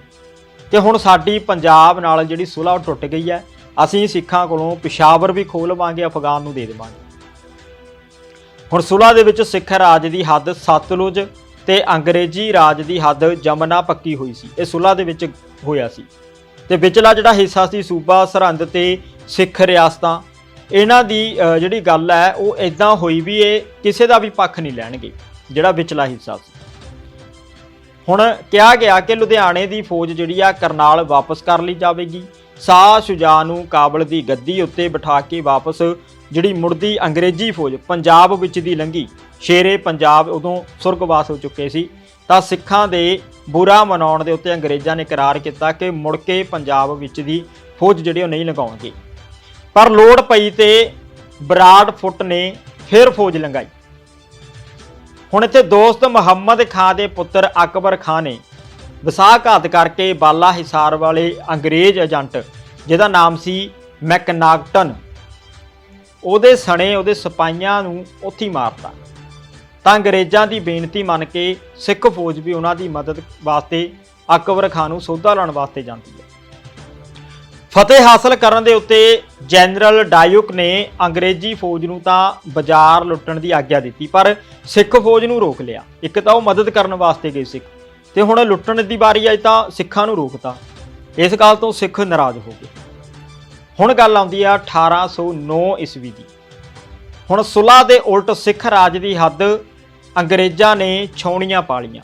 ਕਿ ਹੁਣ ਸਾਡੀ ਪੰਜਾਬ ਨਾਲ ਜਿਹੜੀ ਸੁਲ੍ਹਾ ਟੁੱਟ ਗਈ ਹੈ ਅਸੀਂ ਸਿੱਖਾਂ ਕੋਲੋਂ ਪਿਸ਼ਾਵਰ ਵੀ ਖੋਹ ਲਵਾਂਗੇ, ਅਫਗਾਨ ਨੂੰ ਦੇ ਦੇਵਾਂਗੇ। ਹੁਣ ਸੁਲ੍ਹਾ ਦੇ ਵਿੱਚ ਸਿੱਖ ਰਾਜ ਦੀ ਹੱਦ ਸਤਲੁਜ ਤੇ ਅੰਗਰੇਜ਼ੀ ਰਾਜ ਦੀ ਹੱਦ ਜਮਨਾ ਪੱਕੀ ਹੋਈ ਸੀ। ਇਹ ਸੁਲ੍ਹਾ ਦੇ ਵਿੱਚ ਹੋਇਆ ਸੀ। ਤੇ ਵਿਚਲਾ ਜਿਹੜਾ ਹਿੱਸਾ ਸੀ ਸੂਬਾ ਸਰਹੰਦ ਤੇ ਸਿੱਖ ਰਿਆਸਤਾਂ, ਇਹਨਾਂ ਦੀ ਜਿਹੜੀ ਗੱਲ ਹੈ, ਉਹ ਇਦਾਂ ਹੋਈ ਵੀ ਇਹ ਕਿਸੇ ਦਾ ਵੀ ਪੱਖ ਨਹੀਂ ਲੈਣਗੇ, ਜਿਹੜਾ ਵਿਚਲਾ ਹਿੱਸਾ ਸੀ। ਹੁਣ ਕਿਹਾ ਗਿਆ ਕਿ ਲੁਧਿਆਣੇ ਦੀ ਫੌਜ ਜਿਹੜੀ ਆ ਕਰਨਾਲ ਵਾਪਸ ਕਰ ਲਈ ਜਾਵੇਗੀ। ਸ਼ਾਹ ਸ਼ੁਜਾ ਨੂੰ ਕਾਬਲ ਦੀ ਗੱਦੀ ਉੱਤੇ ਬਿਠਾ ਕੇ ਵਾਪਸ, ਜਿਹੜੀ ਮੁੜਦੀ ਅੰਗਰੇਜ਼ੀ ਫੌਜ ਪੰਜਾਬ ਵਿੱਚ ਦੀ ਲੰਘੀ। ਸ਼ੇਰੇ ਪੰਜਾਬ ਉਦੋਂ ਸੁਰਗਵਾਸ ਹੋ ਚੁੱਕੇ ਸੀ। ਤਾਂ ਸਿੱਖਾਂ ਦੇ ਬੁਰਾ ਮਨਾਉਣ ਦੇ ਉੱਤੇ ਅੰਗਰੇਜ਼ਾਂ ਨੇ ਇਕਰਾਰ ਕੀਤਾ ਕਿ ਮੁੜ ਕੇ ਪੰਜਾਬ ਵਿੱਚ ਦੀ ਫੌਜ ਜਿਹੜੀ ਉਹ ਨਹੀਂ ਲਗਾਉਣਗੇ ਪਰ ਲੋੜ ਪਈ ਤੇ ਬਰਾੜ ਫੁੱਟ ਨੇ ਫਿਰ ਫੌਜ ਲੰਘਾਈ। ਹੁਣ ਇੱਥੇ ਦੋਸਤ ਮੁਹੰਮਦ ਖਾਨ ਦੇ ਪੁੱਤਰ ਅਕਬਰ ਖਾਨ ਨੇ ਵਿਸਾਖਾਤ ਕਰਕੇ ਬਾਲਾ ਹਿਸਾਰ ਵਾਲੇ ਅੰਗਰੇਜ਼ ਏਜੰਟ, ਜਿਹਦਾ ਨਾਮ ਸੀ ਮੈਕਨਾਗਟਨ, ਉਹਦੇ ਸਣੇ ਉਹਦੇ ਸਿਪਾਹੀਆਂ ਨੂੰ ਉੱਥੇ ਮਾਰਤਾ। ਤਾਂ ਅੰਗਰੇਜ਼ਾਂ ਦੀ ਬੇਨਤੀ ਮੰਨ ਕੇ ਸਿੱਖ ਫੌਜ ਵੀ ਉਹਨਾਂ ਦੀ ਮਦਦ ਵਾਸਤੇ ਅਕਬਰ ਖਾਨ ਨੂੰ ਸੌਦਾ ਲੈਣ ਵਾਸਤੇ ਜਾਂਦੀ ਹੈ। ਫਤਿਹ ਹਾਸਲ ਕਰਨ ਦੇ ਉੱਤੇ ਜਨਰਲ ਡਾਇਕ ਨੇ ਅੰਗਰੇਜ਼ੀ ਫੌਜ ਨੂੰ ਤਾਂ ਬਾਜ਼ਾਰ ਲੁੱਟਣ ਦੀ ਆਗਿਆ ਦਿੱਤੀ, ਪਰ ਸਿੱਖ ਫੌਜ ਨੂੰ ਰੋਕ ਲਿਆ। ਇੱਕ ਤਾਂ ਉਹ ਮਦਦ ਕਰਨ ਵਾਸਤੇ ਗਏ ਸਿੱਖ ਤੇ ਹੁਣ ਲੁੱਟਣ ਦੀ ਵਾਰੀ ਆਈ ਤਾਂ ਸਿੱਖਾਂ ਨੂੰ ਰੋਕਤਾ। ਇਸ ਗੱਲ ਤੋਂ ਸਿੱਖ ਨਾਰਾਜ਼ ਹੋ ਗਏ। ਹੁਣ ਗੱਲ ਆਉਂਦੀ ਆ 1809 ਈਸਵੀ ਦੀ। ਹੁਣ ਸੁਲ੍ਹਾ ਦੇ ਉਲਟ ਸਿੱਖ ਰਾਜ ਦੀ ਹੱਦ ਅੰਗਰੇਜ਼ਾਂ ਨੇ ਛਾਉਣੀਆਂ ਪਾਲੀਆਂ।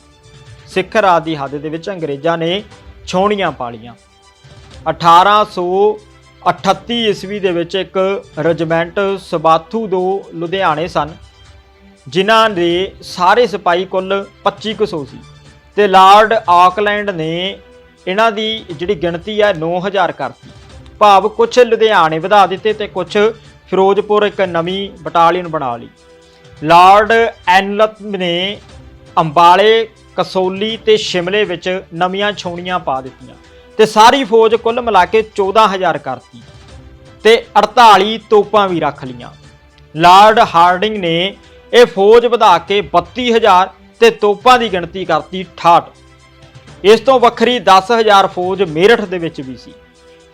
ਸਿੱਖ ਰਾਜ ਦੀ ਹੱਦ ਦੇ ਵਿੱਚ ਅੰਗਰੇਜ਼ਾਂ ਨੇ ਛਾਉਣੀਆਂ ਪਾਲੀਆਂ। 1838 ਈਸਵੀ ਦੇ ਵਿੱਚ ਇੱਕ ਰੈਜੀਮੈਂਟ ਸਬਾਥੂ ਦੋ ਲੁਧਿਆਣੇ ਸਨ, ਜਿਨ੍ਹਾਂ ਦੇ ਸਾਰੇ ਸਿਪਾਹੀ ਕੁੱਲ 25 ਕੁ ਸੌ ਸੀ। ਤੇ ਲਾਰਡ ਆਕਲੈਂਡ ਨੇ ਇਹਨਾਂ ਦੀ ਜਿਹੜੀ ਗਿਣਤੀ ਹੈ 9000 ਕਰਤੀ। ਭਾਵ ਕੁਝ ਲੁਧਿਆਣੇ ਵਧਾ ਦਿੱਤੇ ਤੇ ਕੁਝ ਫਿਰੋਜ਼ਪੁਰ ਇੱਕ ਨਵੀਂ ਬਟਾਲੀਅਨ ਬਣਾ ਲਈ। ਲਾਰਡ ਐਨਲਤ ਨੇ ਅੰਬਾਲੇ, ਕਸੌਲੀ ਤੇ ਸ਼ਿਮਲੇ ਵਿੱਚ ਨਵੀਆਂ ਛਾਉਣੀਆਂ ਪਾ ਦਿੱਤੀਆਂ ਤੇ ਸਾਰੀ ਫੌਜ ਕੁੱਲ ਮਿਲਾ ਕੇ 14000 ਕਰਤੀ ਤੇ 48 ਤੋਪਾਂ ਵੀ ਰੱਖ ਲੀਆਂ ਲਾਰਡ ਹਾਰਡਿੰਗ ਨੇ ਇਹ ਫੌਜ ਵਧਾ ਕੇ 32000 ਤੇ ਤੋਪਾਂ ਦੀ ਗਿਣਤੀ ਕਰਤੀ 68 ਇਸ ਤੋਂ ਵੱਖਰੀ 10000 ਫੌਜ ਮੇਰਠ ਦੇ ਵਿੱਚ ਵੀ ਸੀ।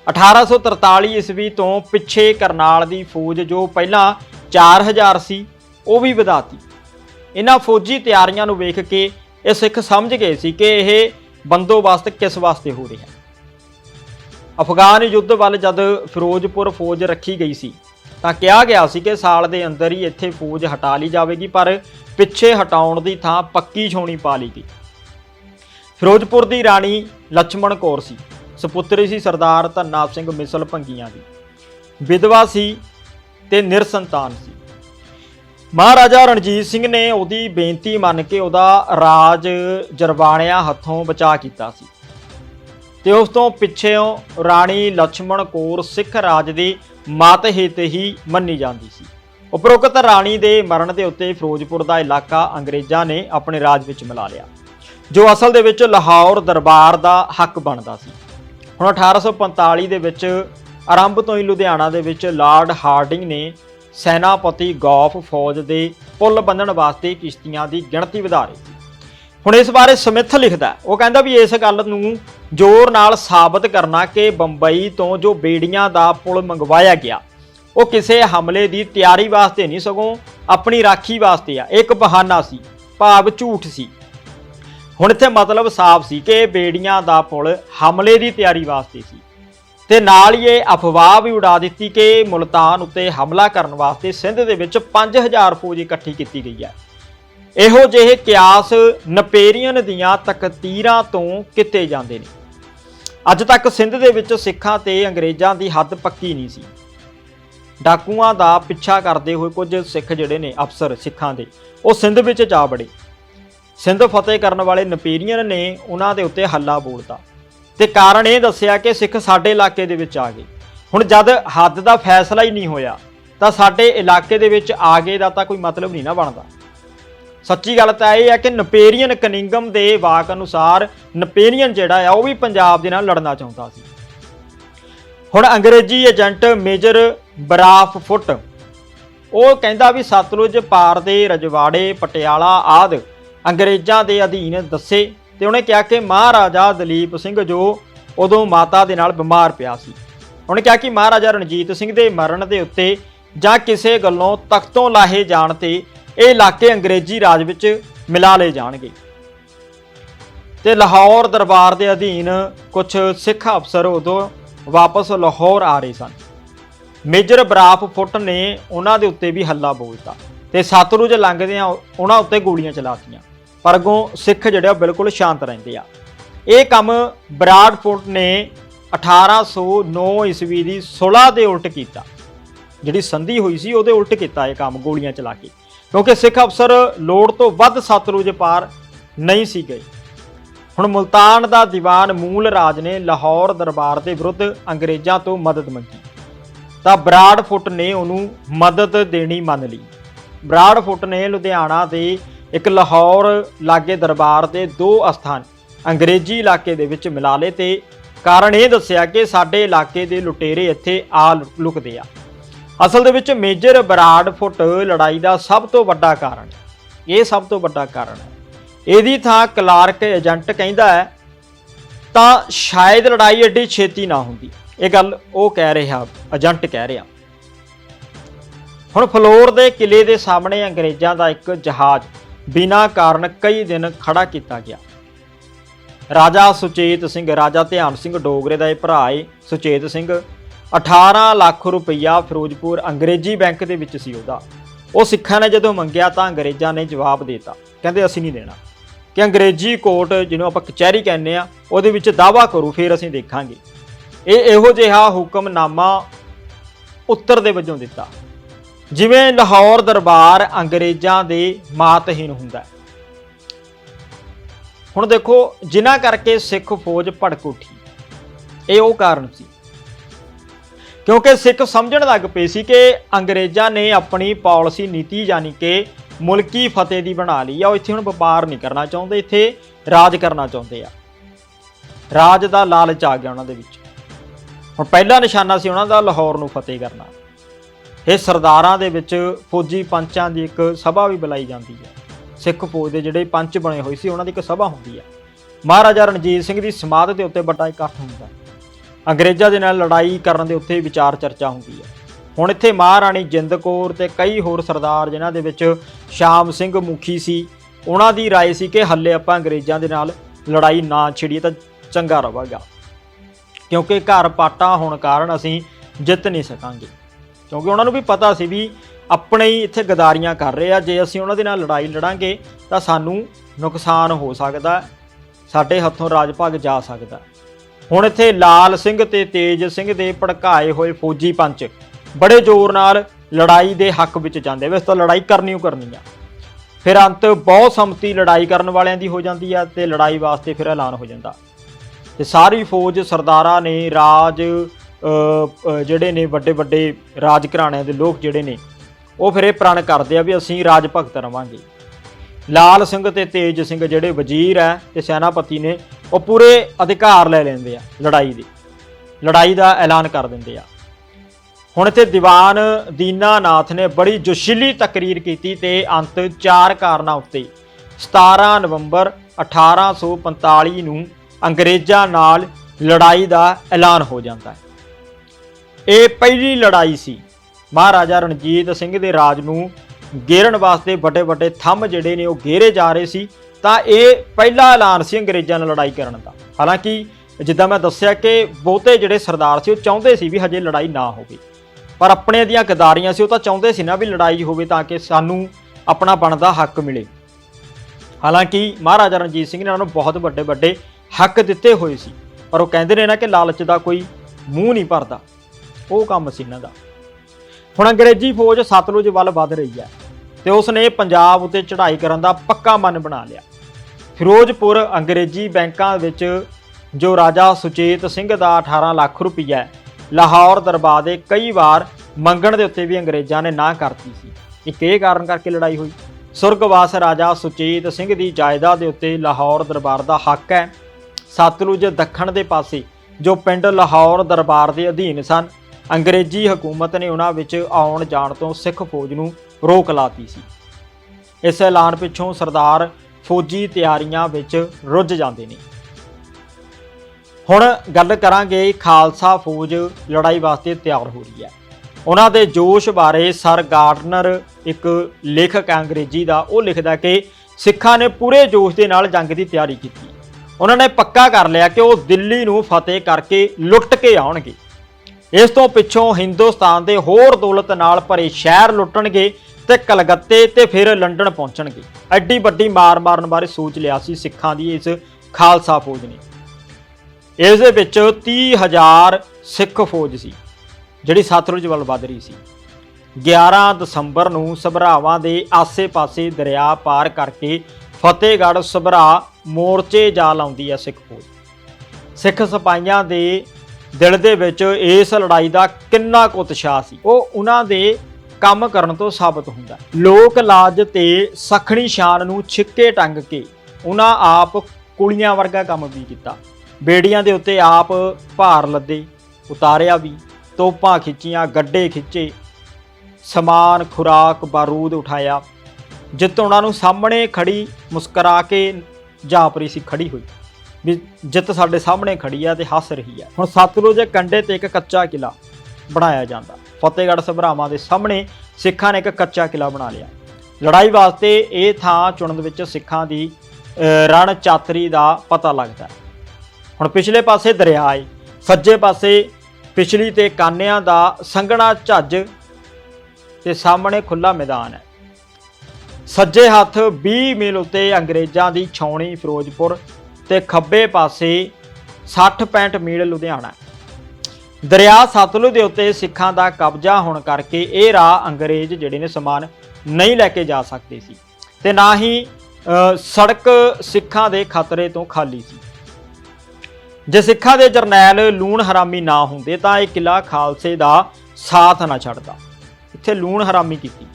1843 ਈਸਵੀ ਤੋਂ ਪਿੱਛੇ ਕਰਨਾਲ ਦੀ ਫੌਜ ਜੋ ਪਹਿਲਾਂ 4000 ਸੀ, ਉਹ ਵੀ ਵਧਾਤੀ। ਇਹਨਾਂ ਫੌਜੀ ਤਿਆਰੀਆਂ ਨੂੰ ਵੇਖ ਕੇ ਇਹ ਸਿੱਖ ਸਮਝ ਗਏ ਸੀ ਕਿ ਇਹ ਬੰਦੋਬਸਤ ਕਿਸ ਵਾਸਤੇ ਹੋ ਰਿਹਾ ਅਫਗਾਨ ਯੁੱਧ ਵੱਲ ਜਦ ਫਿਰੋਜ਼ਪੁਰ ਫੌਜ ਰੱਖੀ ਗਈ ਸੀ ਤਾਂ ਕਿਹਾ ਗਿਆ ਸੀ ਕਿ ਸਾਲ ਦੇ ਅੰਦਰ ਹੀ ਇੱਥੇ ਫੌਜ ਹਟਾ ਲਈ ਜਾਵੇਗੀ, ਪਰ ਪਿੱਛੇ ਹਟਾਉਣ ਦੀ ਥਾਂ ਪੱਕੀ ਛੋਣੀ ਪਾ ਲਈ ਗਈ। ਫਿਰੋਜ਼ਪੁਰ ਦੀ ਰਾਣੀ ਲక్ష్ਮਣ ਕੌਰ ਸੀ, ਸਪੁੱਤਰੀ ਸੀ ਸਰਦਾਰ ਧੰਨਾ ਸਿੰਘ ਮਿਸਲ ਭੰਗੀਆਂ ਦੀ। ਵਿਧਵਾ ਸੀ ਤੇ ਨਿਰਸੰਤਾਨ ਸੀ। ਮਹਾਰਾਜਾ ਰਣਜੀਤ ਸਿੰਘ ਨੇ ਉਹਦੀ ਬੇਨਤੀ ਮੰਨ ਕੇ ਉਹਦਾ ਰਾਜ ਜਰਵਾਣਿਆਂ ਹੱਥੋਂ ਬਚਾ ਕੀਤਾ ਸੀ। ਤੇ ਉਸ ਤੋਂ ਪਿੱਛੇੋਂ ਰਾਣੀ ਲక్ష్ਮਣ ਕੌਰ ਸਿੱਖ ਰਾਜ ਦੀ ਮਾਤ ਹਿੱਤ ਹੀ ਮੰਨੀ ਜਾਂਦੀ ਸੀ। ਉਪਰੋਕਤ ਰਾਣੀ ਦੇ ਮਰਨ ਦੇ ਉੱਤੇ ਫਿਰੋਜ਼ਪੁਰ ਦਾ ਇਲਾਕਾ ਅੰਗਰੇਜ਼ਾਂ ਨੇ ਆਪਣੇ ਰਾਜ ਵਿੱਚ ਮਿਲਾ ਲਿਆ, ਜੋ ਅਸਲ ਦੇ ਵਿੱਚ ਲਾਹੌਰ ਦਰਬਾਰ ਦਾ ਹੱਕ ਬਣਦਾ ਸੀ। ਹੁਣ 1845 ਦੇ ਵਿੱਚ ਆਰੰਭ ਤੋਂ ਹੀ ਲੁਧਿਆਣਾ ਦੇ ਵਿੱਚ ਲਾਰਡ ਹਾਰਡਿੰਗ ਨੇ ਸੈਨਾਪਤੀ ਗੌਫ ਫੌਜ ਦੇ ਪੁੱਲ ਬੰਨਣ ਵਾਸਤੇ ਕਿਸ਼ਤੀਆਂ ਦੀ ਗਿਣਤੀ ਵਧਾ ਰਹੀ ਸੀ ਹੁਣ ਇਸ ਬਾਰੇ ਸਮਿਥ ਲਿਖਦਾ ਉਹ ਕਹਿੰਦਾ ਵੀ ਇਸ ਗੱਲ ਨੂੰ ਜ਼ੋਰ ਨਾਲ ਸਾਬਤ ਕਰਨਾ ਕਿ ਬੰਬਈ ਤੋਂ ਜੋ ਬੇੜੀਆਂ ਦਾ ਪੁਲ ਮੰਗਵਾਇਆ ਗਿਆ, ਉਹ ਕਿਸੇ ਹਮਲੇ ਦੀ ਤਿਆਰੀ ਵਾਸਤੇ ਨਹੀਂ, ਸਗੋਂ ਆਪਣੀ ਰਾਖੀ ਵਾਸਤੇ ਆ। ਇੱਕ ਬਹਾਨਾ ਸੀ, ਭਾਵ ਝੂਠ ਸੀ। ਹੁਣ ਇੱਥੇ ਮਤਲਬ ਸਾਫ਼ ਸੀ ਕਿ ਬੇੜੀਆਂ ਦਾ ਪੁਲ ਹਮਲੇ ਦੀ ਤਿਆਰੀ ਵਾਸਤੇ ਸੀ। ਤੇ ਨਾਲ ਹੀ ਇਹ ਅਫਵਾਹ ਵੀ ਉਡਾ ਦਿੱਤੀ ਕਿ ਮੁਲਤਾਨ ਉੱਤੇ ਹਮਲਾ ਕਰਨ ਵਾਸਤੇ ਸਿੰਧ ਦੇ ਵਿੱਚ 5000 ਫੌਜ ਇਕੱਠੀ ਕੀਤੀ ਗਈ ਹੈ। ਇਹੋ ਜਿਹੇ ਕਿਆਸ ਨਪੇਰੀਅਨ ਦੀਆਂ ਤਕਤੀਰਾਂ ਤੋਂ ਕਿਤੇ ਜਾਂਦੇ ਨੇ। ਅੱਜ ਤੱਕ ਸਿੰਧ ਦੇ ਵਿੱਚ ਸਿੱਖਾਂ ਤੇ ਅੰਗਰੇਜ਼ਾਂ ਦੀ ਹੱਦ ਪੱਕੀ ਨਹੀਂ ਸੀ। ਡਾਕੂਆਂ ਦਾ ਪਿੱਛਾ ਕਰਦੇ ਹੋਏ ਕੁਝ ਸਿੱਖ ਜਿਹੜੇ ਨੇ ਅਫਸਰ ਸਿੱਖਾਂ ਦੇ, ਉਹ ਸਿੰਧ ਵਿੱਚ ਜਾ ਬੜੇ ਸਿੰਧ ਫਤਿਹ ਕਰਨ ਵਾਲੇ ਨਪੇਰੀਅਨ ਨੇ ਉਹਨਾਂ ਦੇ ਉੱਤੇ ਹੱਲਾ ਬੋਲਤਾ ਤੇ ਕਾਰਨ ਇਹ ਦੱਸਿਆ ਕਿ ਸਿੱਖ ਸਾਡੇ ਇਲਾਕੇ ਦੇ ਵਿੱਚ ਆ ਗਏ। ਹੁਣ ਜਦ ਹੱਦ ਦਾ ਫੈਸਲਾ ਹੀ ਨਹੀਂ ਹੋਇਆ, ਤਾਂ ਸਾਡੇ ਇਲਾਕੇ ਦੇ ਵਿੱਚ ਆ ਗਏ ਦਾ ਤਾਂ ਕੋਈ ਮਤਲਬ ਨਹੀਂ ਨਾ ਬਣਦਾ। ਸੱਚੀ ਗੱਲ ਤਾਂ ਇਹ ਹੈ ਕਿ ਨਪੇਰੀਅਨ ਕਨਿੰਗਮ ਦੇ ਵਾਕ ਅਨੁਸਾਰ ਨਪੇਰੀਅਨ ਜਿਹੜਾ ਆ, ਉਹ ਵੀ ਪੰਜਾਬ ਦੇ ਨਾਲ ਲੜਨਾ ਚਾਹੁੰਦਾ ਸੀ। ਹੁਣ ਅੰਗਰੇਜ਼ੀ ਏਜੰਟ ਮੇਜਰ ਬਰਾਫ ਫੁੱਟ, ਉਹ ਕਹਿੰਦਾ ਵੀ ਸਤਲੁਜ ਪਾਰ ਦੇ ਰਜਵਾੜੇ, ਪਟਿਆਲਾ ਆਦ ਅੰਗਰੇਜ਼ਾਂ ਦੇ ਅਧੀਨ ਦੱਸੇ ਤੇ ਉਹਨੇ ਕਿਹਾ ਕਿ ਮਹਾਰਾਜਾ ਦਲੀਪ ਸਿੰਘ ਜੋ ਉਦੋਂ ਮਾਤਾ ਦੇ ਨਾਲ ਬਿਮਾਰ ਪਿਆ ਸੀ। ਉਹਨੇ ਕਿਹਾ ਕਿ ਮਹਾਰਾਜਾ ਰਣਜੀਤ ਸਿੰਘ ਦੇ ਮਰਨ ਦੇ ਉੱਤੇ ਜਾਂ ਕਿਸੇ ਗੱਲੋਂ ਤਖਤੋਂ ਲਾਹੇ ਜਾਣ ਤੇ ਇਹ ਇਲਾਕੇ ਅੰਗਰੇਜ਼ੀ ਰਾਜ ਵਿੱਚ ਮਿਲਾ ਲਏ ਜਾਣਗੇ। ਤੇ ਲਾਹੌਰ ਦਰਬਾਰ ਦੇ ਅਧੀਨ ਕੁਝ ਸਿੱਖ ਅਫਸਰ ਉਦੋਂ ਵਾਪਸ ਲਾਹੌਰ ਆ ਰਹੇ ਸਨ। ਮੇਜਰ ਬਰਾਫ ਫੁੱਟ ਨੇ ਉਹਨਾਂ ਦੇ ਉੱਤੇ ਵੀ ਹੱਲਾ ਬੋਲਤਾ ਤੇ ਸਤਲੁਜ ਲੰਘਦਿਆਂ ਉਹਨਾਂ ਉੱਤੇ ਗੋਲੀਆਂ ਚਲਾਤੀਆਂ। ਪਰ ਅੱਗੋਂ ਸਿੱਖ ਜਿਹੜੇ ਉਹ ਬਿਲਕੁਲ ਸ਼ਾਂਤ ਰਹਿੰਦੇ ਆ। ਇਹ ਕੰਮ ਬਰਾਡ ਫੁੱਟ ਨੇ 1809 ਈਸਵੀ ਦੀ 16 ਦੇ ਉਲਟ ਕੀਤਾ। ਜਿਹੜੀ ਸੰਧੀ ਹੋਈ ਸੀ ਉਹਦੇ ਉਲਟ ਕੀਤਾ ਇਹ ਕੰਮ, ਗੋਲੀਆਂ ਚਲਾ ਕੇ। ਕਿਉਂਕਿ ਸਿੱਖ ਅਫਸਰ ਲੋੜ ਤੋਂ ਵੱਧ ਸਤਲੁਜ ਪਾਰ ਨਹੀਂ ਸੀ ਗਏ। ਹੁਣ ਮੁਲਤਾਨ ਦਾ ਦੀਵਾਨ ਮੂਲ ਰਾਜ ਨੇ ਲਾਹੌਰ ਦਰਬਾਰ ਦੇ ਵਿਰੁੱਧ ਅੰਗਰੇਜ਼ਾਂ ਤੋਂ ਮਦਦ ਮੰਗੀ। ਤਾਂ ਬਰਾੜ ਫੁੱਟ ਨੇ ਉਹਨੂੰ ਮਦਦ ਦੇਣੀ ਮੰਨ ਲਈ। ਬਰਾੜ ਫੁੱਟ ਨੇ ਲੁਧਿਆਣਾ ਦੇ ਇੱਕ ਲਾਹੌਰ ਲਾਗੇ ਦਰਬਾਰ ਦੇ ਦੋ ਅਸਥਾਨ ਅੰਗਰੇਜ਼ੀ ਇਲਾਕੇ ਦੇ ਵਿੱਚ ਮਿਲਾ ਲਏ ਤੇ ਕਾਰਨ ਇਹ ਦੱਸਿਆ ਕਿ ਸਾਡੇ ਇਲਾਕੇ ਦੇ ਲੁਟੇਰੇ ਇੱਥੇ ਆ ਲੁ- ਲੁਕਦੇ ਆ। ਅਸਲ ਦੇ ਵਿੱਚ ਮੇਜਰ ਬਰਾਡ ਫੁੱਟ ਲੜਾਈ ਦਾ ਸਭ ਤੋਂ ਵੱਡਾ ਕਾਰਨ ਇਹ ਸਭ ਤੋਂ ਵੱਡਾ ਕਾਰਨ ਹੈ। ਇਹਦੀ ਥਾਂ ਕਲਾਰਕ ਏਜੰਟ ਕਹਿੰਦਾ ਹੈ, ਤਾਂ ਸ਼ਾਇਦ ਲੜਾਈ ਐਡੀ ਛੇਤੀ ਨਾ ਹੁੰਦੀ। ਇਹ ਗੱਲ ਉਹ ਕਹਿ ਰਿਹਾ, ਏਜੰਟ ਕਹਿ ਰਿਹਾ। ਹੁਣ ਫਲੋਰ ਦੇ ਕਿਲੇ ਦੇ ਸਾਹਮਣੇ ਅੰਗਰੇਜ਼ਾਂ ਦਾ ਇੱਕ ਜਹਾਜ਼ ਬਿਨਾਂ ਕਾਰਨ ਕਈ ਦਿਨ ਖੜਾ ਕੀਤਾ ਗਿਆ। ਰਾਜਾ ਸੁਚੇਤ ਸਿੰਘ, ਰਾਜਾ ਧਿਆਨ ਸਿੰਘ ਡੋਗਰੇ ਦਾ ਇਹ ਭਰਾ ਏ, ਸੁਚੇਤ ਸਿੰਘ। 18 ਲੱਖ ਰੁਪਈਆ ਫਿਰੋਜ਼ਪੁਰ ਅੰਗਰੇਜ਼ੀ ਬੈਂਕ ਦੇ ਵਿੱਚ ਸੀ ਉਹਦਾ। ਉਹ ਸਿੱਖਾਂ ਨੇ ਜਦੋਂ ਮੰਗਿਆ ਤਾਂ ਅੰਗਰੇਜ਼ਾਂ ਨੇ ਜਵਾਬ ਦੇਤਾ। ਕਹਿੰਦੇ, ਅਸੀਂ ਨਹੀਂ ਦੇਣਾ। ਕਿ ਅੰਗਰੇਜ਼ੀ ਕੋਰਟ ਜਿਹਨੂੰ ਆਪਾਂ ਕਚਹਿਰੀ ਕਹਿੰਦੇ ਆ ਉਹਦੇ ਵਿੱਚ ਦਾਵਾ ਕਰੂ, ਫਿਰ ਅਸੀਂ ਦੇਖਾਂਗੇ। ਇਹ ਇਹੋ ਜਿਹਾ ਹੁਕਮਨਾਮਾ ਉੱਤਰ ਦੇ ਵਜੋਂ ਦਿੱਤਾ। ਜਿਵੇਂ ਲਾਹੌਰ ਦਰਬਾਰ ਅੰਗਰੇਜ਼ਾਂ ਦੇ ਮਾਤਹੀਨ ਹੁੰਦਾ ਹੈ। ਹੁਣ ਦੇਖੋ, ਜਿਨ੍ਹਾਂ ਕਰਕੇ ਸਿੱਖ ਫੌਜ ਭੜਕ ਉੱਠੀ, ਇਹ ਉਹ ਕਾਰਨ ਸੀ। ਕਿਉਂਕਿ ਸਿੱਖ ਸਮਝਣ ਲੱਗ ਪਏ ਸੀ ਕਿ ਅੰਗਰੇਜ਼ਾਂ ਨੇ ਆਪਣੀ ਪਾਲਿਸੀ ਨੀਤੀ ਯਾਨੀ ਕਿ ਮੁਲਕੀ ਫਤਿਹ ਦੀ ਬਣਾ ਲਈ ਆ, ਉਹ ਇੱਥੇ ਹੁਣ ਵਪਾਰ ਨਹੀਂ ਕਰਨਾ ਚਾਹੁੰਦੇ, ਇੱਥੇ ਰਾਜ ਕਰਨਾ ਚਾਹੁੰਦੇ ਆ। ਰਾਜ ਦਾ ਲਾਲਚ ਆ ਗਿਆ ਉਹਨਾਂ ਦੇ ਵਿੱਚ। ਹੁਣ ਪਹਿਲਾ ਨਿਸ਼ਾਨਾ ਸੀ ਉਹਨਾਂ ਦਾ ਲਾਹੌਰ ਨੂੰ ਫਤਿਹ ਕਰਨਾ। ਇਹ ਸਰਦਾਰਾਂ ਦੇ ਵਿੱਚ ਫੌਜੀ ਪੰਚਾਂ ਦੀ ਇੱਕ ਸਭਾ ਵੀ ਬੁਲਾਈ ਜਾਂਦੀ ਹੈ ਸਿੱਖ ਫੌਜ ਦੇ ਜਿਹੜੇ ਪੰਚ ਬਣੇ ਹੋਏ ਸੀ, ਉਹਨਾਂ ਦੀ ਇੱਕ ਸਭਾ ਹੁੰਦੀ ਹੈ ਮਹਾਰਾਜਾ ਰਣਜੀਤ ਸਿੰਘ ਦੀ ਸਮਾਧ ਦੇ ਉੱਤੇ ਵੱਡਾ ਇਕੱਠ ਹੁੰਦਾ। ਹੈ ਅੰਗਰੇਜ਼ਾਂ ਦੇ ਨਾਲ ਲੜਾਈ ਕਰਨ ਦੇ ਉੱਤੇ ਵਿਚਾਰ ਚਰਚਾ ਹੁੰਦੀ ਹੈ ਹੁਣ ਇੱਥੇ ਮਹਾਰਾਣੀ ਜਿੰਦ ਕੌਰ ਤੇ ਕਈ ਹੋਰ ਸਰਦਾਰ ਜਿਨ੍ਹਾਂ ਦੇ ਵਿੱਚ ਸ਼ਾਮ ਸਿੰਘ ਮੁਖੀ ਸੀ ਉਹਨਾਂ ਦੀ رائے ਸੀ ਕਿ ਹੱਲੇ ਆਪਾਂ ਅੰਗਰੇਜ਼ਾਂ ਦੇ ਨਾਲ ਲੜਾਈ ਨਾ ਛਿੜੀਏ ਤਾਂ ਚੰਗਾ ਰਹੇਗਾ ਕਿਉਂਕਿ ਘਰ ਪਾਟਾ ਹੋਣ ਕਾਰਨ ਅਸੀਂ ਜਿੱਤ ਨਹੀਂ ਸਕਾਂਗੇ ਕਿਉਂਕਿ ਉਹਨਾਂ ਨੂੰ ਵੀ ਪਤਾ ਸੀ ਵੀ ਆਪਣੇ ਹੀ ਇੱਥੇ ਗਦਾਰੀਆਂ ਕਰ ਰਹੇ ਆ ਜੇ ਅਸੀਂ ਉਹਨਾਂ ਦੇ ਨਾਲ ਲੜਾਈ ਲੜਾਂਗੇ ਤਾਂ ਸਾਨੂੰ ਨੁਕਸਾਨ ਹੋ ਸਕਦਾ ਹੈ, ਸਾਡੇ ਹੱਥੋਂ ਰਾਜ ਭਾਗ ਜਾ ਸਕਦਾ ਹੈ। ਹੁਣ ਇੱਥੇ ਲਾਲ ਸਿੰਘ ਤੇ ਤੇਜ ਸਿੰਘ ਦੇ ਭੜਕਾਏ ਹੋਏ ਫੌਜੀ ਪੰਚ ਬੜੇ ਜ਼ੋਰ ਨਾਲ ਲੜਾਈ ਦੇ ਹੱਕ ਵਿੱਚ ਜਾਂਦੇ ਵੇ ਇਸ ਤੋਂ ਲੜਾਈ ਕਰਨੀ ਓ ਕਰਨੀ ਆ। ਫਿਰ ਅੰਤ ਬਹੁਤ ਸੰਮਤੀ ਲੜਾਈ ਕਰਨ ਵਾਲਿਆਂ ਦੀ ਹੋ ਜਾਂਦੀ ਆ ਤੇ ਲੜਾਈ ਵਾਸਤੇ ਫਿਰ ਐਲਾਨ ਹੋ ਜਾਂਦਾ। ਤੇ ਸਾਰੀ ਫੌਜ ਸਰਦਾਰਾਂ ਨੇ, ਰਾਜ ਜਿਹੜੇ ਨੇ ਵੱਡੇ ਵੱਡੇ ਰਾਜ ਘਰਾਣਿਆਂ ਦੇ ਲੋਕ ਜਿਹੜੇ ਨੇ, ਉਹ ਫਿਰ ਇਹ ਪ੍ਰਣ ਕਰਦੇ ਆ ਵੀ ਅਸੀਂ ਰਾਜ ਭਗਤ ਰਵਾਂਗੇ। ਲਾਲ ਸਿੰਘ ਤੇ ਤੇਜ ਸਿੰਘ ਜਿਹੜੇ ਵਜ਼ੀਰ ਹੈ ਤੇ ਸੈਨਾਪਤੀ ਨੇ ਉਹ ਪੂਰੇ ਅਧਿਕਾਰ ਲੈ ਲੈਂਦੇ ਆ ਲੜਾਈ ਦੇ। ਲੜਾਈ ਦਾ ਐਲਾਨ ਕਰ ਦਿੰਦੇ ਆ। ਹੁਣ ਇੱਥੇ ਦੀਵਾਨ ਦੀਨਾ ਨਾਥ ਨੇ ਬੜੀ ਜੋਸ਼ੀਲੀ ਤਕਰੀਰ ਕੀਤੀ ਤੇ ਅੰਤ ਚਾਰ ਕਾਰਨਾਂ ਉੱਤੇ। 17 ਨਵੰਬਰ 1845 ਨੂੰ ਅੰਗਰੇਜ਼ਾਂ ਨਾਲ ਲੜਾਈ ਦਾ ਐਲਾਨ ਹੋ ਜਾਂਦਾ ਹੈ। ਇਹ ਪਹਿਲੀ ਲੜਾਈ ਸੀ। ਮਹਾਰਾਜਾ ਰਣਜੀਤ ਸਿੰਘ ਦੇ ਰਾਜ ਨੂੰ ਗੇਰਨ ਵਾਸਤੇ ਵੱਡੇ ਵੱਡੇ ਥੰਮ ਜਿਹੜੇ ਨੇ ਉਹ ਗੇਰੇ ਜਾ ਰਹੇ ਸੀ। ਤਾਂ ਇਹ ਪਹਿਲਾ ਐਲਾਨ ਸੀ ਅੰਗਰੇਜ਼ਾਂ ਨਾਲ ਲੜਾਈ ਕਰਨ ਦਾ। ਹਾਲਾਂਕਿ ਜਿੱਦਾਂ ਮੈਂ ਦੱਸਿਆ ਕਿ ਬਹੁਤੇ ਜਿਹੜੇ ਸਰਦਾਰ ਸੀ, ਉਹ ਚਾਹੁੰਦੇ ਸੀ ਵੀ ਹਜੇ ਲੜਾਈ ਨਾ ਹੋਵੇ। ਪਰ ਆਪਣੇ ਦੀਆਂ ਗਦਾਰੀਆਂ ਸੀ, ਉਹ ਤਾਂ ਚਾਹੁੰਦੇ ਸੀ ਨਾ ਵੀ ਲੜਾਈ ਹੋਵੇ ਤਾਂ ਕਿ ਸਾਨੂੰ ਆਪਣਾ ਬਣਦਾ ਹੱਕ ਮਿਲੇ। ਹਾਲਾਂਕਿ ਮਹਾਰਾਜਾ ਰਣਜੀਤ ਸਿੰਘ ਨੇ ਉਹਨਾਂ ਨੂੰ ਬਹੁਤ ਵੱਡੇ ਵੱਡੇ ਹੱਕ ਦਿੱਤੇ ਹੋਏ ਸੀ, ਪਰ ਉਹ ਕਹਿੰਦੇ ਨੇ ਨਾ ਕਿ ਲਾਲਚ ਦਾ ਕੋਈ ਮੂੰਹ ਨਹੀਂ ਭਰਦਾ। ਉਹ ਕੰਮ ਸੀ ਇਹਨਾਂ ਦਾ। ਹੁਣ ਅੰਗਰੇਜ਼ੀ ਫੌਜ ਸਤਲੁਜ ਵੱਲ ਵੱਧ ਰਹੀ ਹੈ ਤੇ ਉਸ ਨੇ ਪੰਜਾਬ ਉਤੇ ਚੜ੍ਹਾਈ ਕਰਨ ਦਾ ਪੱਕਾ ਮਨ ਬਣਾ ਲਿਆ। ਫਿਰੋਜ਼ਪੁਰ ਅੰਗਰੇਜ਼ੀ ਬੈਂਕਾਂ ਵਿੱਚ ਜੋ ਰਾਜਾ ਸੁਚੇਤ ਸਿੰਘ ਦਾ 18 ਲੱਖ ਰੁਪਈਆ ਲਾਹੌਰ ਦਰਬਾਰ ਦੇ ਕਈ ਵਾਰ ਮੰਗਣ ਦੇ ਉੱਤੇ ਵੀ ਅੰਗਰੇਜ਼ਾਂ ਨੇ ਨਾ ਕਰਤੀ ਸੀ। ਇੱਕ ਇਹ ਕਾਰਨ ਕਰਕੇ ਲੜਾਈ ਹੋਈ। ਸੁਰਗਵਾਸ ਰਾਜਾ ਸੁਚੇਤ ਸਿੰਘ ਦੀ ਜਾਇਦਾਦ ਦੇ ਉੱਤੇ ਲਾਹੌਰ ਦਰਬਾਰ ਦਾ ਹੱਕ ਹੈ। ਸਤਲੁਜ ਦੱਖਣ ਦੇ ਪਾਸੇ ਜੋ ਪਿੰਡ ਲਾਹੌਰ ਦਰਬਾਰ ਦੇ ਅਧੀਨ ਸਨ, ਅੰਗਰੇਜ਼ੀ ਹਕੂਮਤ ਨੇ ਉਹਨਾਂ ਵਿੱਚ ਆਉਣ ਜਾਣ ਤੋਂ ਸਿੱਖ ਫੌਜ ਨੂੰ ਰੋਕ ਲਾਤੀ ਸੀ। ਇਸ ਐਲਾਨ ਪਿੱਛੋਂ ਸਰਦਾਰ ਫੌਜੀ ਤਿਆਰੀਆਂ ਵਿੱਚ ਰੁੱਝ ਜਾਂਦੇ ਨੇ। ਹੁਣ ਗੱਲ ਕਰਾਂਗੇ ਖਾਲਸਾ ਫੌਜ ਲੜਾਈ ਵਾਸਤੇ ਤਿਆਰ ਹੋ ਰਹੀ ਹੈ। ਉਹਨਾਂ ਦੇ ਜੋਸ਼ ਬਾਰੇ ਸਰ ਗਾਰਡਨਰ ਇੱਕ ਲੇਖਕ ਹੈ ਅੰਗਰੇਜ਼ੀ ਦਾ ਉਹ ਲਿਖਦਾ ਕਿ ਸਿੱਖਾਂ ਨੇ ਪੂਰੇ ਜੋਸ਼ ਦੇ ਨਾਲ ਜੰਗ ਦੀ ਤਿਆਰੀ ਕੀਤੀ। ਉਹਨਾਂ ਨੇ ਪੱਕਾ ਕਰ ਲਿਆ ਕਿ ਉਹ ਦਿੱਲੀ ਨੂੰ ਫਤਿਹ ਕਰਕੇ ਲੁੱਟ ਕੇ ਆਉਣਗੇ। ਇਸ ਤੋਂ ਪਿੱਛੋਂ ਹਿੰਦੁਸਤਾਨ ਦੇ ਹੋਰ ਦੌਲਤ ਨਾਲ ਭਰੇ ਸ਼ਹਿਰ ਲੁੱਟਣਗੇ ਤੇ ਕਲਕੱਤੇ ਤੇ ਫਿਰ ਲੰਡਨ ਪਹੁੰਚਣਗੇ। ਐਡੀ ਵੱਡੀ ਮਾਰ ਮਾਰਨ ਬਾਰੇ ਸੋਚ ਲਿਆ ਸੀ ਸਿੱਖਾਂ ਦੀ ਇਸ ਖਾਲਸਾ ਫੌਜ ਨੇ। ਇਸ ਦੇ ਵਿੱਚ 30000 ਸਿੱਖ ਫੌਜ ਸੀ, ਜਿਹੜੀ ਸਤਲੁਜ ਵੱਲ ਵੱਧ ਰਹੀ ਸੀ। 11 ਦਸੰਬਰ ਨੂੰ ਸਭਰਾਵਾਂ ਦੇ ਆਸੇ-ਪਾਸੇ ਦਰਿਆ ਪਾਰ ਕਰਕੇ ਫਤਿਹਗੜ੍ਹ ਸਭਰਾ ਮੋਰਚੇ ਜਾ ਲਾਉਂਦੀ ਹੈ ਸਿੱਖ ਫੌਜ। ਸਿੱਖ ਸਿਪਾਹੀਆਂ ਦੇ ਦਿਲ ਦੇ ਵਿੱਚ ਇਸ ਲੜਾਈ ਦਾ ਕਿੰਨਾ ਕੁ ਉਤਸ਼ਾਹ ਸੀ। ਉਹ ਉਹਨਾਂ ਦੇ ਕੰਮ ਕਰਨ ਤੋਂ ਸਾਬਤ ਹੁੰਦਾ ਲੋਕ ਲਾਜ ਤੇ ਸਖਣੀ ਸ਼ਾਨ ਨੂੰ ਛਿੱਕੇ ਟੰਗ ਕੇ ਉਹਨਾਂ ਆਪ ਕੁਲੀਆਂ ਵਰਗਾ ਕੰਮ ਵੀ ਕੀਤਾ। ਬੇੜੀਆਂ ਦੇ ਉੱਤੇ ਆਪ ਭਾਰ ਲੱਦੇ, ਉਤਾਰਿਆ ਵੀ, ਤੋਪਾਂ ਖਿੱਚੀਆਂ, ਗੱਡੇ ਖਿੱਚੇ, ਸਮਾਨ, ਖੁਰਾਕ, ਬਾਰੂਦ ਉਠਾਇਆ। ਜਿੱਤ ਉਹਨਾਂ ਨੂੰ ਸਾਹਮਣੇ ਖੜੀ ਮੁਸਕਰਾ ਕੇ ਜਾਪਰੀ ਸੀ ਖੜੀ ਹੋਈ। ਵੀ ਜਿੱਤ ਸਾਡੇ ਸਾਹਮਣੇ ਖੜੀ ਆ ਤੇ ਹੱਸ ਰਹੀ ਆ। ਹੁਣ ਸਤਲੁਜ ਦੇ ਕੰਢੇ ਤੇ ਇੱਕ ਕੱਚਾ ਕਿਲਾ ਬਣਾਇਆ ਜਾਂਦਾ। ਫਤਿਹਗੜ੍ਹ ਸਭਰਾਵਾਂ ਦੇ ਸਾਹਮਣੇ ਸਿੱਖਾਂ ਨੇ ਇੱਕ ਕੱਚਾ ਕਿਲਾ ਬਣਾ ਲਿਆ। ਲੜਾਈ ਵਾਸਤੇ ਇਹ ਥਾਂ ਚੁਣਨ ਵਿੱਚ ਸਿੱਖਾਂ ਦੀ ਰਣ ਚਾਤਰੀ ਦਾ ਪਤਾ ਲੱਗਦਾ ਹੁਣ ਪਿਛਲੇ ਪਾਸੇ ਦਰਿਆ ਏ ਸੱਜੇ ਪਾਸੇ ਪਿਛਲੀ ਤੇ ਕਾਨਿਆਂ ਦਾ ਸੰਘਣਾ ਝੱਜ ਤੇ ਸਾਹਮਣੇ ਖੁੱਲਾ ਮੈਦਾਨ ਹੈ। ਸੱਜੇ ਹੱਥ 20 ਮੀਲ ਉੱਤੇ ਅੰਗਰੇਜ਼ਾਂ ਦੀ ਛਾਉਣੀ ਫਿਰੋਜ਼ਪੁਰ ਤੇ ਖੱਬੇ ਪਾਸੇ 60-65 ਮੀਲ ਲੁਧਿਆਣਾ ਦਰਿਆ ਸਤਲੁਜ ਦੇ ਉੱਤੇ ਸਿੱਖਾਂ ਦਾ ਕਬਜ਼ਾ ਹੋਣ ਕਰਕੇ ਇਹ ਰਾਹ ਅੰਗਰੇਜ਼ ਜਿਹੜੇ ਨੇ ਸਮਾਨ ਨਹੀਂ ਲੈ ਕੇ ਜਾ ਸਕਦੇ ਸੀ ਤੇ ਨਾ ਹੀ ਸੜਕ ਸਿੱਖਾਂ ਦੇ ਖਤਰੇ ਤੋਂ ਖਾਲੀ ਸੀ। ਜੇ ਸਿੱਖਾਂ ਦੇ ਜਰਨੈਲ ਲੂਣ ਹਰਾਮੀ ਨਾ ਹੁੰਦੇ ਤਾਂ ਇਹ ਕਿਲਾ ਖਾਲਸੇ ਦਾ ਸਾਥ ਨਾ ਛੱਡਦਾ। ਇੱਥੇ ਲੂਣ ਹਰਾਮੀ ਕੀਤੀ।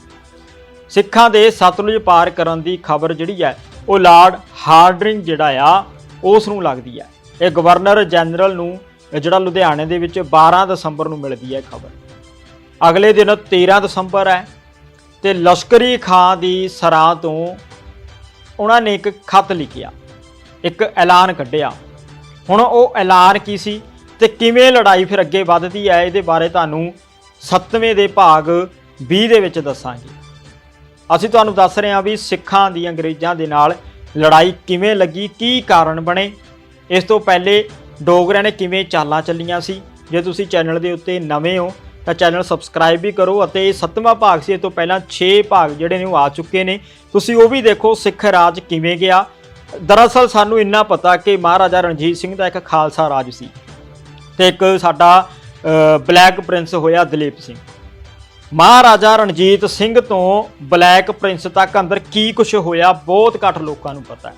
ਸਿੱਖਾਂ ਦੇ ਸਤਲੁਜ ਪਾਰ ਕਰਨ ਦੀ ਖਬਰ ਜਿਹੜੀ ਹੈ, ਉਹ ਲਾਰਡ ਹਾਰਡਰਿੰਗ ਜਿਹੜਾ ਆ, ਉਸ ਨੂੰ ਲੱਗਦੀ ਹੈ। ਇਹ ਗਵਰਨਰ ਜਨਰਲ ਨੂੰ ਜਿਹੜਾ ਲੁਧਿਆਣੇ ਦੇ ਵਿੱਚ 12 ਦਸੰਬਰ ਨੂੰ ਮਿਲਦੀ ਹੈ ਖਬਰ। ਅਗਲੇ ਦਿਨ 13 ਦਸੰਬਰ ਹੈ ਤੇ ਲਸ਼ਕਰੀ ਖਾਂ ਦੀ ਸਰਾਂ ਤੋਂ ਉਹਨਾਂ ਨੇ ਇੱਕ ਖਤ ਲਿਖਿਆ, ਇੱਕ ਐਲਾਨ ਕੱਢਿਆ। ਹੁਣ ਉਹ ਐਲਾਨ ਕੀ ਸੀ ਤੇ ਕਿਵੇਂ ਲੜਾਈ ਫਿਰ ਅੱਗੇ ਵੱਧਦੀ ਹੈ ਇਹਦੇ ਬਾਰੇ ਤੁਹਾਨੂੰ 7ਵੇਂ ਦੇ ਭਾਗ 20 ਦੇ ਵਿੱਚ ਦੱਸਾਂਗੇ। ਅਸੀਂ ਤੁਹਾਨੂੰ ਦੱਸ ਰਹੇ ਹਾਂ ਵੀ ਸਿੱਖਾਂ ਦੀ ਅੰਗਰੇਜ਼ਾਂ ਦੇ ਨਾਲ ਲੜਾਈ ਕਿਵੇਂ ਲੱਗੀ, ਕੀ ਕਾਰਨ ਬਣੇ, ਇਸ ਤੋਂ ਪਹਿਲੇ ਡੋਗਰਿਆਂ ਨੇ ਕਿਵੇਂ ਚਾਲਾਂ ਚੱਲੀਆਂ ਸੀ? ਜੇ ਤੁਸੀਂ ਚੈਨਲ ਦੇ ਉੱਤੇ ਨਵੇਂ ਹੋ, ਤਾਂ ਚੈਨਲ ਸਬਸਕ੍ਰਾਈਬ ਵੀ ਕਰੋ ਅਤੇ ਸੱਤਵਾਂ ਭਾਗ ਸੀ, ਇਹ ਤੋਂ ਪਹਿਲਾਂ 6 ਭਾਗ ਜਿਹੜੇ ਨੇ ਉਹ ਆ ਚੁੱਕੇ ਨੇ। ਤੁਸੀਂ ਉਹ ਵੀ ਦੇਖੋ, ਸਿੱਖ ਰਾਜ ਕਿਵੇਂ ਗਿਆ। ਦਰਅਸਲ ਸਾਨੂੰ ਇੰਨਾ ਪਤਾ ਕਿ ਮਹਾਰਾਜਾ ਰਣਜੀਤ ਸਿੰਘ ਦਾ ਇੱਕ ਖਾਲਸਾ ਰਾਜ ਸੀ ਤੇ ਇੱਕ ਸਾਡਾ ਬਲੈਕ ਪ੍ਰਿੰਸ ਹੋਇਆ ਦਲੀਪ ਸਿੰਘ। ਮਹਾਰਾਜਾ ਰਣਜੀਤ ਸਿੰਘ ਤੋਂ ਬਲੈਕ ਪ੍ਰਿੰਸ ਤੱਕ ਅੰਦਰ ਕੀ ਕੁਝ ਹੋਇਆ, ਬਹੁਤ ਘੱਟ ਲੋਕਾਂ ਨੂੰ ਪਤਾ। ਹੈ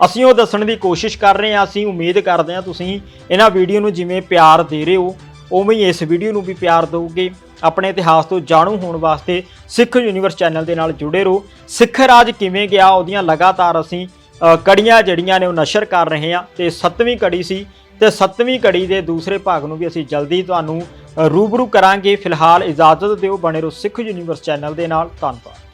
ਅਸੀਂ ਉਹ ਦੱਸਣ ਦੀ ਕੋਸ਼ਿਸ਼ ਕਰ ਰਹੇ ਹਾਂ, ਅਸੀਂ ਉਮੀਦ ਕਰਦੇ ਹਾਂ ਤੁਸੀਂ ਇਹਨਾਂ ਵੀਡੀਓ ਨੂੰ ਜਿਵੇਂ ਪਿਆਰ ਦੇ ਰਹੇ ਹੋ, ਉਵੇਂ ਹੀ ਇਸ ਵੀਡੀਓ ਨੂੰ ਵੀ ਪਿਆਰ ਦਿਓਗੇ ਆਪਣੇ ਇਤਿਹਾਸ ਤੋਂ ਜਾਣੂ ਹੋਣ ਵਾਸਤੇ ਸਿੱਖ ਯੂਨੀਵਰਸ ਚੈਨਲ ਦੇ ਨਾਲ ਜੁੜੇ ਰਹੋ। ਸਿੱਖ ਰਾਜ ਕਿਵੇਂ ਗਿਆ, ਉਹਦੀਆਂ ਲਗਾਤਾਰ ਅਸੀਂ ਕੜੀਆਂ ਜਿਹੜੀਆਂ ਨੇ ਉਹ ਨਸ਼ਰ ਕਰ ਰਹੇ ਹਾਂ ਤੇ ਸੱਤਵੀਂ ਕੜੀ ਸੀ ਤੇ ਸੱਤਵੀਂ ਕੜੀ ਦੇ ਦੂਸਰੇ ਭਾਗ ਨੂੰ ਵੀ ਅਸੀਂ ਜਲਦੀ ਤੁਹਾਨੂੰ ਰੂਬਰੂ ਕਰਾਂਗੇ। ਫਿਲਹਾਲ ਇਜਾਜ਼ਤ ਦਿਓ, ਬਣੇ ਰਹੋ ਸਿੱਖ ਯੂਨੀਵਰਸ ਚੈਨਲ ਦੇ ਨਾਲ। ਧੰਨਵਾਦ।